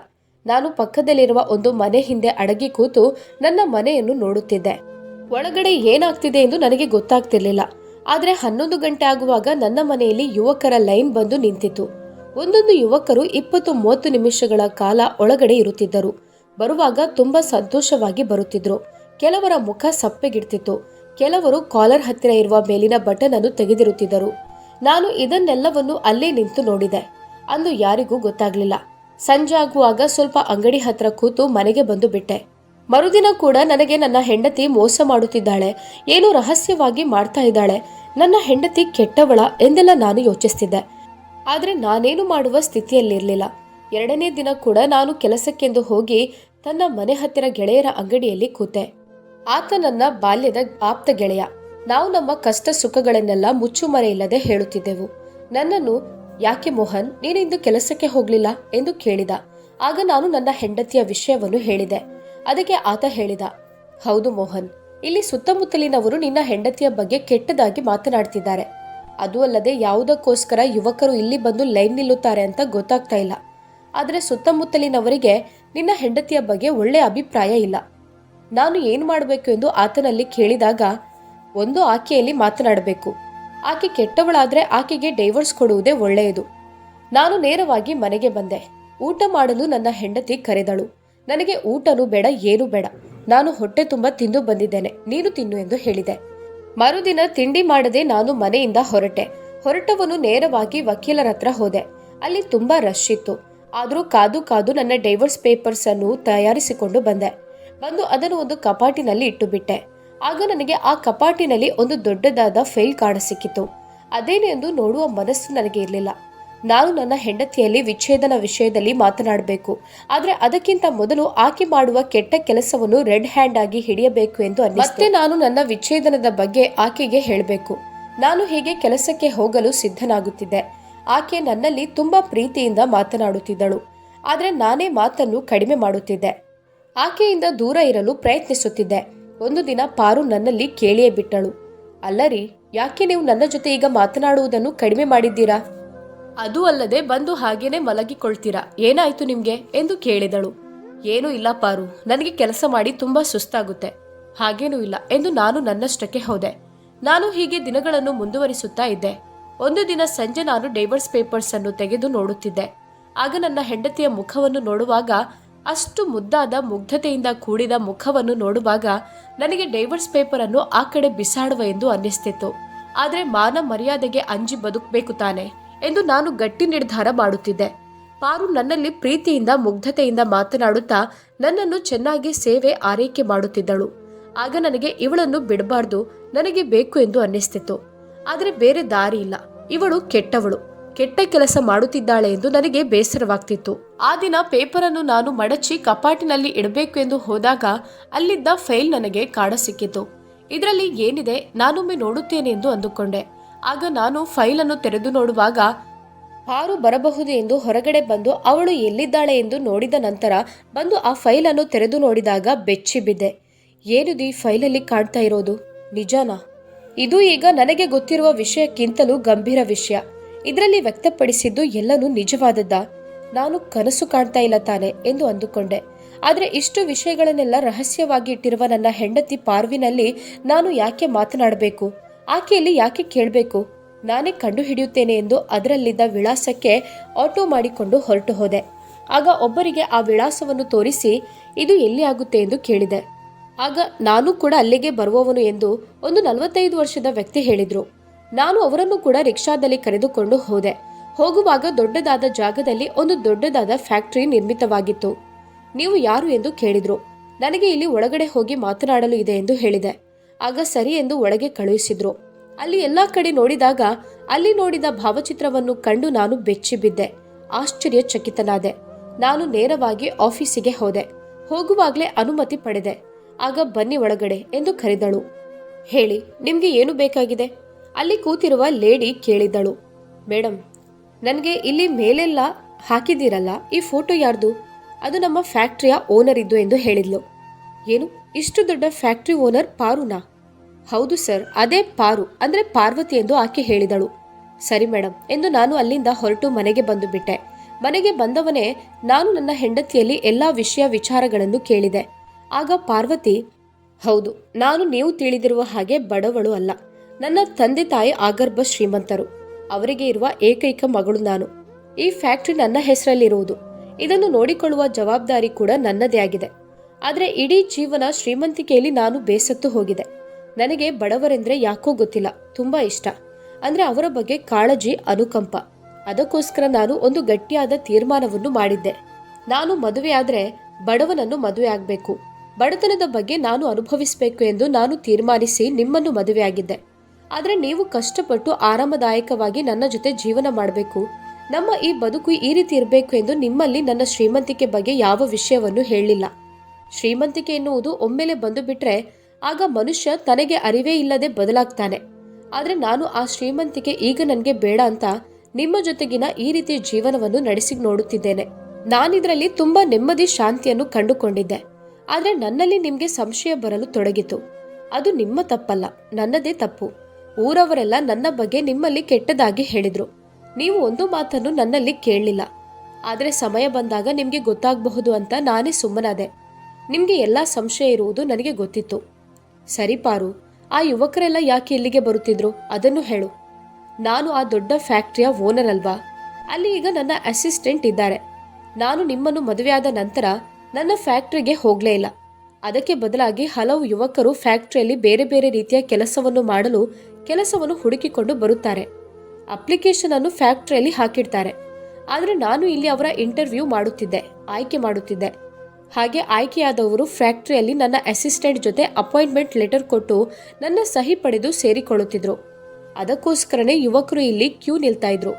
ನಾನು ಪಕ್ಕದಲ್ಲಿರುವ ಒಂದು ಮನೆ ಹಿಂದೆ ಅಡಗಿ ಕೂತು ನನ್ನ ಮನೆಯನ್ನು ನೋಡುತ್ತಿದ್ದೆ. ಒಳಗಡೆ ಏನಾಗ್ತಿದೆ ಎಂದು ನನಗೆ ಗೊತ್ತಾಗ್ತಿರ್ಲಿಲ್ಲ. ಆದರೆ ಹನ್ನೊಂದು ಗಂಟೆ ಆಗುವಾಗ ನನ್ನ ಮನೆಯಲ್ಲಿ ಯುವಕರ ಲೈನ್ ಬಂದು ನಿಂತಿತು ಒಂದೊಂದು ಯುವಕರು ಇಪ್ಪತ್ತು ಮೂವತ್ತು ನಿಮಿಷಗಳ ಕಾಲ ಒಳಗಡೆ ಇರುತ್ತಿದ್ದರು. ಬರುವಾಗ ತುಂಬಾ ಸಂತೋಷವಾಗಿ ಬರುತ್ತಿದ್ರು. ಕೆಲವರ ಮುಖ ಸಪ್ಪೆಗಿಡ್ತಿತ್ತು. ಕೆಲವರು ಕಾಲರ್ ಹತ್ತಿರ ಇರುವ ಮೇಲಿನ ಬಟನ್ ಅನ್ನು ತೆಗೆದಿರುತ್ತಿದ್ದರು. ನಾನು ಇದನ್ನೆಲ್ಲವನ್ನು ಅಲ್ಲೇ ನಿಂತು ನೋಡಿದೆ. ಅಂದು ಯಾರಿಗೂ ಗೊತ್ತಾಗ್ಲಿಲ್ಲ. ಸಂಜೆ ಆಗುವಾಗ ಸ್ವಲ್ಪ ಅಂಗಡಿ ಹತ್ರ ಕೂತು ಮನೆಗೆ ಬಂದು ಬಿಟ್ಟೆ. ಮರುದಿನ ಕೂಡ ನನಗೆ ನನ್ನ ಹೆಂಡತಿ ಮೋಸ ಮಾಡುತ್ತಿದ್ದಾಳೆ. ಏನೋ ರಹಸ್ಯವಾಗಿ ಮಾಡ್ತಾ ಇದ್ದಾಳೆ. ನನ್ನ ಹೆಂಡತಿ ಕೆಟ್ಟವಳ ಎಂದೆಲ್ಲ ನಾನು ಯೋಚಿಸ್ತಿದ್ದೆ. ಆದರೆ ನಾನೇನು ಮಾಡುವ ಸ್ಥಿತಿಯಲ್ಲಿರಲಿಲ್ಲ. ಎರಡನೇ ದಿನ ಕೂಡ ನಾನು ಕೆಲಸಕ್ಕೆಂದು ಹೋಗಿ ತನ್ನ ಮನೆ ಹತ್ತಿರ ಗೆಳೆಯರ ಅಂಗಡಿಯಲ್ಲಿ ಕೂತೆ. ಆತ ನನ್ನ ಬಾಲ್ಯದ ಆಪ್ತ ಗೆಳೆಯ. ನಾವು ನಮ್ಮ ಕಷ್ಟ ಸುಖಗಳನ್ನೆಲ್ಲ ಮುಚ್ಚುಮರೆಯಿಲ್ಲದೆ ಹೇಳುತ್ತಿದ್ದೆವು. ನನ್ನನ್ನು, ಯಾಕೆ ಮೋಹನ್ ನೀನಿಂದು ಕೆಲಸಕ್ಕೆ ಹೋಗ್ಲಿಲ್ಲ? ಎಂದು ಕೇಳಿದ. ಆಗ ನಾನು ನನ್ನ ಹೆಂಡತಿಯ ವಿಷಯವನ್ನು ಹೇಳಿದೆ. ಅದಕ್ಕೆ ಆತ ಹೇಳಿದ, ಹೌದು ಮೋಹನ್, ಇಲ್ಲಿ ಸುತ್ತಮುತ್ತಲಿನವರು ನಿನ್ನ ಹೆಂಡತಿಯ ಬಗ್ಗೆ ಕೆಟ್ಟದಾಗಿ ಮಾತನಾಡ್ತಿದ್ದಾರೆ. ಅದು ಅಲ್ಲದೆ ಯಾವುದಕ್ಕೋಸ್ಕರ ಯುವಕರು ಇಲ್ಲಿ ಬಂದು ಲೈನ್ ನಿಲ್ಲುತ್ತಾರೆ ಅಂತ ಗೊತ್ತಾಗ್ತಾ ಇಲ್ಲ. ಆದರೆ ಸುತ್ತಮುತ್ತಲಿನವರಿಗೆ ನಿನ್ನ ಹೆಂಡತಿಯ ಬಗ್ಗೆ ಒಳ್ಳೆಯ ಅಭಿಪ್ರಾಯ ಇಲ್ಲ. ನಾನು ಏನು ಮಾಡಬೇಕು ಎಂದು ಆತನಲ್ಲಿ ಕೇಳಿದಾಗ ಒಂದು ಆಕೆಯಲ್ಲಿ ಮಾತನಾಡಬೇಕು. ಆಕೆ ಕೆಟ್ಟವಳಾದ್ರೆ ಆಕೆಗೆ ಡೈವರ್ಸ್ ಕೊಡುವುದೇ ಒಳ್ಳೆಯದು. ನಾನು ನೇರವಾಗಿ ಮನೆಗೆ ಬಂದೆ. ಊಟ ಮಾಡಲು ನನ್ನ ಹೆಂಡತಿ ಕರೆದಳು. ನನಗೆ ಊಟನೂ ಬೇಡ, ಏನೂ ಬೇಡ. ನಾನು ಹೊಟ್ಟೆ ತುಂಬ ತಿಂದು ಬಂದಿದ್ದೇನೆ. ನೀನು ತಿನ್ನು ಎಂದು ಹೇಳಿದೆ. ಮರುದಿನ ತಿಂಡಿ ಮಾಡದೆ ನಾನು ಮನೆಯಿಂದ ಹೊರಟೆ. ಹೊರಟವನು ನೇರವಾಗಿ ವಕೀಲರ ಹತ್ರ ಹೋದೆ. ಅಲ್ಲಿ ತುಂಬಾ ರಶ್ ಇತ್ತು. ಆದರೂ ಕಾದು ಕಾದು ನನ್ನ ಡೈವರ್ಸ್ ಪೇಪರ್ಸ್ ಅನ್ನು ತಯಾರಿಸಿಕೊಂಡು ಬಂದೆ. ಬಂದು ಅದನ್ನು ಒಂದು ಕಪಾಟಿನಲ್ಲಿ ಇಟ್ಟು ಬಿಟ್ಟೆ ಆಗ ನನಗೆ ಆ ಕಪಾಟಿನಲ್ಲಿ ಒಂದು ದೊಡ್ಡದಾದ ಫೈಲ್ ಕಾಣಸಿಕ್ಕಿತು. ಅದೇನೆಂದು ನೋಡುವ ಮನಸ್ಸು ನನಗೆ ಇರಲಿಲ್ಲ. ನಾನು ನನ್ನ ಹೆಂಡತಿಯಲ್ಲಿ ವಿಚ್ಛೇದನ ವಿಷಯದಲ್ಲಿ ಮಾತನಾಡಬೇಕು. ಆದರೆ ಅದಕ್ಕಿಂತ ಮೊದಲು ಆಕೆ ಮಾಡುವ ಕೆಟ್ಟ ಕೆಲಸವನ್ನು ರೆಡ್ ಹ್ಯಾಂಡ್ ಆಗಿ ಹಿಡಿಯಬೇಕು ಎಂದು. ಮತ್ತೆ ನಾನು ನನ್ನ ವಿಚ್ಛೇದನದ ಬಗ್ಗೆ ಆಕೆಗೆ ಹೇಳಬೇಕು. ನಾನು ಹೀಗೆ ಕೆಲಸಕ್ಕೆ ಹೋಗಲು ಸಿದ್ಧನಾಗುತ್ತಿದ್ದೆ. ಆಕೆ ನನ್ನಲ್ಲಿ ತುಂಬಾ ಪ್ರೀತಿಯಿಂದ ಮಾತನಾಡುತ್ತಿದ್ದಳು. ಆದರೆ ನಾನೇ ಮಾತನ್ನು ಕಡಿಮೆ ಮಾಡುತ್ತಿದ್ದೆ. ಆಕೆಯಿಂದ ದೂರ ಇರಲು ಪ್ರಯತ್ನಿಸುತ್ತಿದ್ದೆ. ಒಂದು ದಿನ ಪಾರು ನನ್ನಲ್ಲಿ ಕೇಳಿಯೇ ಬಿಟ್ಟಳು. ಅಲ್ಲರಿ, ಯಾಕೆ ನೀವು ನನ್ನ ಜೊತೆ ಈಗ ಮಾತನಾಡುವುದನ್ನು ಕಡಿಮೆ ಮಾಡಿದ್ದೀರಾ? ಅದು ಅಲ್ಲದೆ ಬಂದು ಹಾಗೇನೆ ಮಲಗಿಕೊಳ್ತೀರಾ? ಏನಾಯ್ತು ನಿಮ್ಗೆ? ಎಂದು ಕೇಳಿದಳು. ಏನೂ ಇಲ್ಲ ಪಾರು, ನನಗೆ ಕೆಲಸ ಮಾಡಿ ತುಂಬಾ ಸುಸ್ತಾಗುತ್ತೆ. ಹಾಗೇನೂ ಇಲ್ಲ ಎಂದು ನಾನು ನನ್ನಷ್ಟಕ್ಕೆ ಹೋದೆ. ನಾನು ಹೀಗೆ ದಿನಗಳನ್ನು ಮುಂದುವರಿಸುತ್ತಾ ಇದ್ದೆ. ಒಂದು ದಿನ ಸಂಜೆ ನಾನು ಡೈವರ್ಸ್ ಪೇಪರ್ಸ್ ಅನ್ನು ತೆಗೆದು ನೋಡುತ್ತಿದ್ದೆ. ಆಗ ನನ್ನ ಹೆಂಡತಿಯ ಮುಖವನ್ನು ನೋಡುವಾಗ ಅಷ್ಟು ಮುದ್ದಾದ ಮುಗ್ಧತೆಯಿಂದ ಕೂಡಿದ ಮುಖವನ್ನು ನೋಡುವಾಗ ನನಗೆ ಡೈವರ್ಸ್ ಪೇಪರ್ ಅನ್ನು ಆ ಕಡೆ ಬಿಸಾಡುವ ಎಂದು ಅನ್ನಿಸ್ತಿತ್ತು. ಆದರೆ ಮಾನ ಮರ್ಯಾದೆಗೆ ಅಂಜಿ ಬದುಕಬೇಕು ತಾನೆ ಎಂದು ನಾನು ಗಟ್ಟಿ ನಿರ್ಧಾರ ಮಾಡುತ್ತಿದ್ದೆ. ಪಾರು ನನ್ನಲ್ಲಿ ಪ್ರೀತಿಯಿಂದ ಮುಗ್ಧತೆಯಿಂದ ಮಾತನಾಡುತ್ತಾ ನನ್ನನ್ನು ಚೆನ್ನಾಗಿ ಸೇವೆ ಆರೈಕೆ ಮಾಡುತ್ತಿದ್ದಳು. ಆಗ ನನಗೆ ಇವಳನ್ನು ಬಿಡಬಾರ್ದು, ನನಗೆ ಬೇಕು ಎಂದು ಅನ್ನಿಸ್ತಿತ್ತು. ಆದರೆ ಬೇರೆ ದಾರಿ ಇಲ್ಲ. ಇವಳು ಕೆಟ್ಟವಳು. ಕೆಟ್ಟ ಕೆಲಸ ಮಾಡುತ್ತಿದ್ದಾಳೆ ಎಂದು ನನಗೆ ಬೇಸರವಾಗ್ತಿತ್ತು. ಆ ದಿನ ಪೇಪರನ್ನು ನಾನು ಮಡಚಿ ಕಪಾಟಿನಲ್ಲಿ ಇಡಬೇಕು ಎಂದು ಹೋದಾಗ ಅಲ್ಲಿದ್ದ ಫೈಲ್ ನನಗೆ ಕಾಡ ಸಿಕ್ಕಿತು ಇದರಲ್ಲಿ ಏನಿದೆ ನಾನೊಮ್ಮೆ ನೋಡುತ್ತೇನೆ ಎಂದು ಅಂದುಕೊಂಡೆ. ಆಗ ನಾನು ಫೈಲ್ ಅನ್ನು ತೆರೆದು ನೋಡುವಾಗ ಪಾರು ಬರಬಹುದು ಎಂದು ಹೊರಗಡೆ ಬಂದು ಅವಳು ಎಲ್ಲಿದ್ದಾಳೆ ಎಂದು ನೋಡಿದ ನಂತರ ಬಂದು ಆ ಫೈಲ್ ಅನ್ನು ತೆರೆದು ನೋಡಿದಾಗ ಬೆಚ್ಚಿ ಬಿದ್ದೆ. ಏನಿದು ಈ ಫೈಲಲ್ಲಿ ಕಾಣ್ತಾ ಇರೋದು? ನಿಜಾನಾ? ಇದು ಈಗ ನನಗೆ ಗೊತ್ತಿರುವ ವಿಷಯಕ್ಕಿಂತಲೂ ಗಂಭೀರ ವಿಷಯ. ಇದರಲ್ಲಿ ವ್ಯಕ್ತಪಡಿಸಿದ್ದು ಎಲ್ಲನೂ ನಿಜವಾದದ್ದ. ನಾನು ಕನಸು ಕಾಣ್ತಾ ಇಲ್ಲ ತಾನೆ ಎಂದು ಅಂದುಕೊಂಡೆ. ಆದರೆ ಇಷ್ಟು ವಿಷಯಗಳನ್ನೆಲ್ಲ ರಹಸ್ಯವಾಗಿ ಇಟ್ಟಿರುವ ನನ್ನ ಹೆಂಡತಿ ಪಾರ್ವಿನಲ್ಲಿ ನಾನು ಯಾಕೆ ಮಾತನಾಡಬೇಕು? ಆಕೆಯಲ್ಲಿ ಯಾಕೆ ಕೇಳಬೇಕು? ನಾನೇ ಕಂಡು ಹಿಡಿಯುತ್ತೇನೆ ಎಂದು ಅದರಲ್ಲಿದ್ದ ವಿಳಾಸಕ್ಕೆ ಆಟೋ ಮಾಡಿಕೊಂಡು ಹೊರಟು ಹೋದೆ. ಆಗ ಒಬ್ಬರಿಗೆ ಆ ವಿಳಾಸವನ್ನು ತೋರಿಸಿ, ಇದು ಎಲ್ಲಿ ಆಗುತ್ತೆ? ಎಂದು ಕೇಳಿದೆ. ಆಗ ನಾನು ಕೂಡ ಅಲ್ಲಿಗೆ ಬರುವವನು ಎಂದು ಒಂದು ನಲವತ್ತೈದು ವರ್ಷದ ವ್ಯಕ್ತಿ ಹೇಳಿದ್ರು. ನಾನು ಅವರನ್ನು ಕೂಡ ರಿಕ್ಷಾದಲ್ಲಿ ಕರೆದುಕೊಂಡು ಹೋದೆ. ಹೋಗುವಾಗ ದೊಡ್ಡದಾದ ಜಾಗದಲ್ಲಿ ಒಂದು ದೊಡ್ಡದಾದ ಫ್ಯಾಕ್ಟರಿ ನಿರ್ಮಿತವಾಗಿತ್ತು. ನೀವು ಯಾರು ಎಂದು ಕೇಳಿದ್ರು. ನನಗೆ ಇಲ್ಲಿ ಒಳಗಡೆ ಹೋಗಿ ಮಾತನಾಡಲು ಇದೆ ಎಂದು ಹೇಳಿದೆ. ಆಗ ಸರಿ ಎಂದು ಒಳಗೆ ಕಳುಹಿಸಿದ್ರು. ಅಲ್ಲಿ ಎಲ್ಲಾ ಕಡೆ ನೋಡಿದಾಗ, ಅಲ್ಲಿ ನೋಡಿದ ಭಾವಚಿತ್ರವನ್ನು ಕಂಡು ನಾನು ಬೆಚ್ಚಿಬಿದ್ದೆ. ಆಶ್ಚರ್ಯಚಕಿತನಾದೆ. ನಾನು ನೇರವಾಗಿ ಆಫೀಸಿಗೆ ಹೋದೆ. ಹೋಗುವಾಗಲೇ ಅನುಮತಿ ಪಡೆದೆ. ಆಗ ಬನ್ನಿ ಒಳಗಡೆ ಎಂದು ಕರೆದಳು. ಹೇಳಿ, ನಿಮಗೆ ಏನು ಬೇಕಾಗಿದೆ? ಅಲ್ಲಿ ಕೂತಿರುವ ಲೇಡಿ ಕೇಳಿದಳು ಮೇಡಮ್ ನನಗೆ ಇಲ್ಲಿ ಮೇಲೆಲ್ಲ ಹಾಕಿದ್ದೀರಲ್ಲ, ಈ ಫೋಟೋ ಯಾರ್ದು? ಅದು ನಮ್ಮ ಫ್ಯಾಕ್ಟ್ರಿಯ ಓನರ್ ಇದ್ದು ಎಂದು ಹೇಳಿದ್ಲು. ಏನು? ಇಷ್ಟು ದೊಡ್ಡ ಫ್ಯಾಕ್ಟ್ರಿ ಓನರ್ ಪಾರುನಾ? ಹೌದು ಸರ್, ಅದೇ ಪಾರು, ಅಂದ್ರೆ ಪಾರ್ವತಿ ಎಂದು ಆಕೆ ಹೇಳಿದಳು. ಸರಿ ಮೇಡಮ್ ಎಂದು ನಾನು ಅಲ್ಲಿಂದ ಹೊರಟು ಮನೆಗೆ ಬಂದು ಬಿಟ್ಟೆ. ಮನೆಗೆ ಬಂದವನೇ ನಾನು ನನ್ನ ಹೆಂಡತಿಯಲ್ಲಿ ಎಲ್ಲಾ ವಿಷಯ ವಿಚಾರಗಳನ್ನು ಕೇಳಿದೆ. ಆಗ ಪಾರ್ವತಿ, ಹೌದು, ನಾನು ನೀವು ತಿಳಿದಿರುವ ಹಾಗೆ ಬಡವಳು ಅಲ್ಲ. ನನ್ನ ತಂದೆ ತಾಯಿ ಆಗರ್ಭ ಶ್ರೀಮಂತರು. ಅವರಿಗೆ ಇರುವ ಏಕೈಕ ಮಗಳು ನಾನು. ಈ ಫ್ಯಾಕ್ಟ್ರಿ ನನ್ನ ಹೆಸರಲ್ಲಿರುವುದು. ಇದನ್ನು ನೋಡಿಕೊಳ್ಳುವ ಜವಾಬ್ದಾರಿ ಕೂಡ ನನ್ನದೇ ಆಗಿದೆ. ಆದರೆ ಇಡೀ ಜೀವನ ಶ್ರೀಮಂತಿಕೆಯಲ್ಲಿ ನಾನು ಬೇಸತ್ತು ಹೋಗಿದೆ. ನನಗೆ ಬಡವರೆಂದ್ರೆ ಯಾಕೋ ಗೊತ್ತಿಲ್ಲ. ತುಂಬಾ ಇಷ್ಟ. ಅಂದ್ರೆ ಅವರ ಬಗ್ಗೆ ಕಾಳಜಿ, ಅನುಕಂಪ. ಅದಕ್ಕೋಸ್ಕರ ನಾನು ಒಂದು ಗಟ್ಟಿಯಾದ ತೀರ್ಮಾನವನ್ನು ಮಾಡಿದ್ದೆ. ನಾನು ಮದುವೆಯಾದರೆ ಬಡವನನ್ನು ಮದುವೆ ಆಗಬೇಕು. ಬಡತನದ ಬಗ್ಗೆ ನಾನು ಅನುಭವಿಸಬೇಕು ಎಂದು ನಾನು ತೀರ್ಮಾನಿಸಿ ನಿಮ್ಮನ್ನು ಮದುವೆಯಾಗಿದ್ದೆ. ಆದರೆ ನೀವು ಕಷ್ಟಪಟ್ಟು ಆರಾಮದಾಯಕವಾಗಿ ನನ್ನ ಜೊತೆ ಜೀವನ ಮಾಡಬೇಕು. ನಮ್ಮ ಈ ಬದುಕು ಈ ರೀತಿ ಇರಬೇಕು ಎಂದು ನಿಮ್ಮಲ್ಲಿ ನನ್ನ ಶ್ರೀಮಂತಿಕೆ ಬಗ್ಗೆ ಯಾವ ವಿಷಯವನ್ನು ಹೇಳಿಲ್ಲ. ಶ್ರೀಮಂತಿಕೆ ಎನ್ನುವುದು ಒಮ್ಮೆಲೆ ಬಂದು ಬಿಟ್ರೆ ಆಗ ಮನುಷ್ಯ ತನಗೆ ಅರಿವೇ ಇಲ್ಲದೆ ಬದಲಾಗ್ತಾನೆ. ಆದರೆ ನಾನು ಆ ಶ್ರೀಮಂತಿಕೆ ಈಗ ನನಗೆ ಬೇಡ ಅಂತ ನಿಮ್ಮ ಜೊತೆಗಿನ ಈ ರೀತಿಯ ಜೀವನವನ್ನು ನಡೆಸಿ ನೋಡುತ್ತಿದ್ದೇನೆ. ನಾನಿದ್ರಲ್ಲಿ ತುಂಬಾ ನೆಮ್ಮದಿ ಶಾಂತಿಯನ್ನು ಕಂಡುಕೊಂಡಿದ್ದೆ. ಆದರೆ ನನ್ನಲ್ಲಿ ನಿಮಗೆ ಸಂಶಯ ಬರಲು ತೊಡಗಿತು. ಅದು ನಿಮ್ಮ ತಪ್ಪಲ್ಲ, ನನ್ನದೇ ತಪ್ಪು. ಊರವರೆಲ್ಲ ನನ್ನ ಬಗ್ಗೆ ನಿಮ್ಮಲ್ಲಿ ಕೆಟ್ಟದಾಗಿ ಹೇಳಿದ್ರು. ನೀವು ಒಂದು ಮಾತನ್ನು ನನ್ನಲ್ಲಿ ಕೇಳಲಿಲ್ಲ. ಆದರೆ ಸಮಯ ಬಂದಾಗ ನಿಮಗೆ ಗೊತ್ತಾಗಬಹುದು ಅಂತ ನಾನೇ ಸುಮ್ಮನಾದೆ. ನಿಮಗೆ ಎಲ್ಲ ಸಂಶಯ ಇರುವುದು ನನಗೆ ಗೊತ್ತಿತ್ತು. ಸರಿ ಪಾರು, ಆ ಯುವಕರೆಲ್ಲ ಯಾಕೆ ಇಲ್ಲಿಗೆ ಬರುತ್ತಿದ್ರು? ಅದನ್ನು ಹೇಳು. ನಾನು ಆ ದೊಡ್ಡ ಫ್ಯಾಕ್ಟ್ರಿಯ ಓನರ್ ಅಲ್ವಾ? ಅಲ್ಲಿ ಈಗ ನನ್ನ ಅಸಿಸ್ಟೆಂಟ್ ಇದ್ದಾರೆ. ನಾನು ನಿಮ್ಮನ್ನು ಮದುವೆಯಾದ ನಂತರ ನನ್ನ ಫ್ಯಾಕ್ಟ್ರಿಗೆ ಹೋಗಲೇ ಇಲ್ಲ. ಅದಕ್ಕೆ ಬದಲಾಗಿ ಹಲವು ಯುವಕರು ಫ್ಯಾಕ್ಟ್ರಿಯಲ್ಲಿ ಬೇರೆ ಬೇರೆ ರೀತಿಯ ಕೆಲಸವನ್ನು ಮಾಡಲು ಕೆಲಸವನ್ನು ಹುಡುಕಿಕೊಂಡು ಬರುತ್ತಾರೆ. ಅಪ್ಲಿಕೇಶನ್ ಅನ್ನು ಫ್ಯಾಕ್ಟ್ರಿಯಲ್ಲಿ ಹಾಕಿಡ್ತಾರೆ. ಆದರೆ ನಾನು ಇಲ್ಲಿ ಅವರ ಇಂಟರ್ವ್ಯೂ ಮಾಡುತ್ತಿದ್ದೆ, ಆಯ್ಕೆ ಮಾಡುತ್ತಿದ್ದೆ. ಹಾಗೆ ಆಯ್ಕೆಯಾದವರು ಫ್ಯಾಕ್ಟ್ರಿಯಲ್ಲಿ ನನ್ನ ಅಸಿಸ್ಟೆಂಟ್ ಜೊತೆ ಅಪಾಯಿಂಟ್ಮೆಂಟ್ ಲೆಟರ್ ಕೊಟ್ಟು ನನ್ನ ಸಹಿ ಪಡೆದು ಸೇರಿಕೊಳ್ಳುತ್ತಿದ್ರು. ಅದಕ್ಕೋಸ್ಕರನೇ ಯುವಕರು ಇಲ್ಲಿ ಕ್ಯೂ ನಿಲ್ತಾ ಇದ್ರು.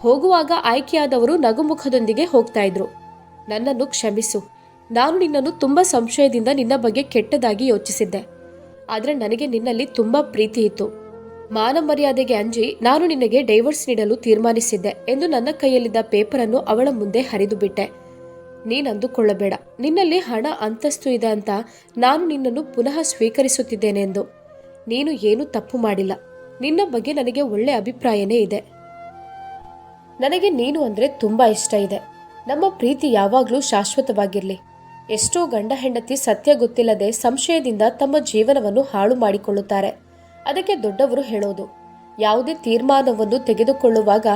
ಹೋಗುವಾಗ ಆಯ್ಕೆಯಾದವರು ನಗುಮುಖದೊಂದಿಗೆ ಹೋಗ್ತಾ ಇದ್ರು. ನನ್ನನ್ನು ಕ್ಷಮಿಸು. ನಾನು ನಿನ್ನನ್ನು ತುಂಬ ಸಂಶಯದಿಂದ ನಿನ್ನ ಬಗ್ಗೆ ಕೆಟ್ಟದಾಗಿ ಯೋಚಿಸಿದ್ದೆ. ಆದರೆ ನನಗೆ ನಿನ್ನಲ್ಲಿ ತುಂಬಾ ಪ್ರೀತಿ ಇತ್ತು. ಮಾನ ಮರ್ಯಾದೆಗೆ ಅಂಜಿ, ನಾನು ನಿನಗೆ ಡೈವರ್ಸ್ ನೀಡಲು ತೀರ್ಮಾನಿಸಿದ್ದೆ ಎಂದು ನನ್ನ ಕೈಯಲ್ಲಿದ್ದ ಪೇಪರನ್ನು ಅವಳ ಮುಂದೆ ಹರಿದು ಬಿಟ್ಟೆ. ನೀನಂದುಕೊಳ್ಳಬೇಡ ನಿನ್ನಲ್ಲಿ ಹಣ ಅಂತಸ್ತು ಇದೆ ಅಂತ ನಾನು ನಿನ್ನನ್ನು ಪುನಃ ಸ್ವೀಕರಿಸುತ್ತಿದ್ದೇನೆಂದು ನೀನು ಏನೂ ತಪ್ಪು ಮಾಡಿಲ್ಲ. ನಿನ್ನ ಬಗ್ಗೆ ನನಗೆ ಒಳ್ಳೆ ಅಭಿಪ್ರಾಯನೇ ಇದೆ. ನನಗೆ ನೀನು ಅಂದರೆ ತುಂಬ ಇಷ್ಟ ಇದೆ. ನಮ್ಮ ಪ್ರೀತಿ ಯಾವಾಗಲೂ ಶಾಶ್ವತವಾಗಿರಲಿ. ಎಷ್ಟೋ ಗಂಡ ಹೆಂಡತಿ ಸತ್ಯ ಗೊತ್ತಿಲ್ಲದೆ ಸಂಶಯದಿಂದ ತಮ್ಮ ಜೀವನವನ್ನು ಹಾಳು ಮಾಡಿಕೊಳ್ಳುತ್ತಾರೆ. ಅದಕ್ಕೆ ದೊಡ್ಡವರು ಹೇಳೋದು, ಯಾವುದೇ ತೀರ್ಮಾನವನ್ನು ತೆಗೆದುಕೊಳ್ಳುವಾಗ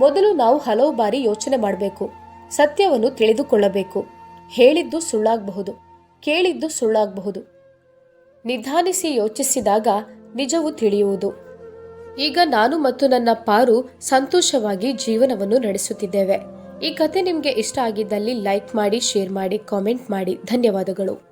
ಮೊದಲು ನಾವು ಹಲವು ಬಾರಿ ಯೋಚನೆ ಮಾಡಬೇಕು, ಸತ್ಯವನ್ನು ತಿಳಿದುಕೊಳ್ಳಬೇಕು, ಹೇಳಿದ್ದು ಸುಳ್ಳಾಗಬಹುದು, ಕೇಳಿದ್ದು ಸುಳ್ಳಾಗಬಹುದು. ನಿಧಾನಿಸಿ ಯೋಚಿಸಿದಾಗ ನಿಜವು ತಿಳಿಯುವುದು. ಈಗ ನಾನು ಮತ್ತು ನನ್ನ ಪಾರು ಸಂತೋಷವಾಗಿ ಜೀವನವನ್ನು ನಡೆಸುತ್ತಿದ್ದೇವೆ. ಈ ಕತೆ ನಿಮಗೆ ಇಷ್ಟ ಆಗಿದ್ದಲ್ಲಿ ಲೈಕ್ ಮಾಡಿ, ಶೇರ್ ಮಾಡಿ, ಕಾಮೆಂಟ್ ಮಾಡಿ. ಧನ್ಯವಾದಗಳು.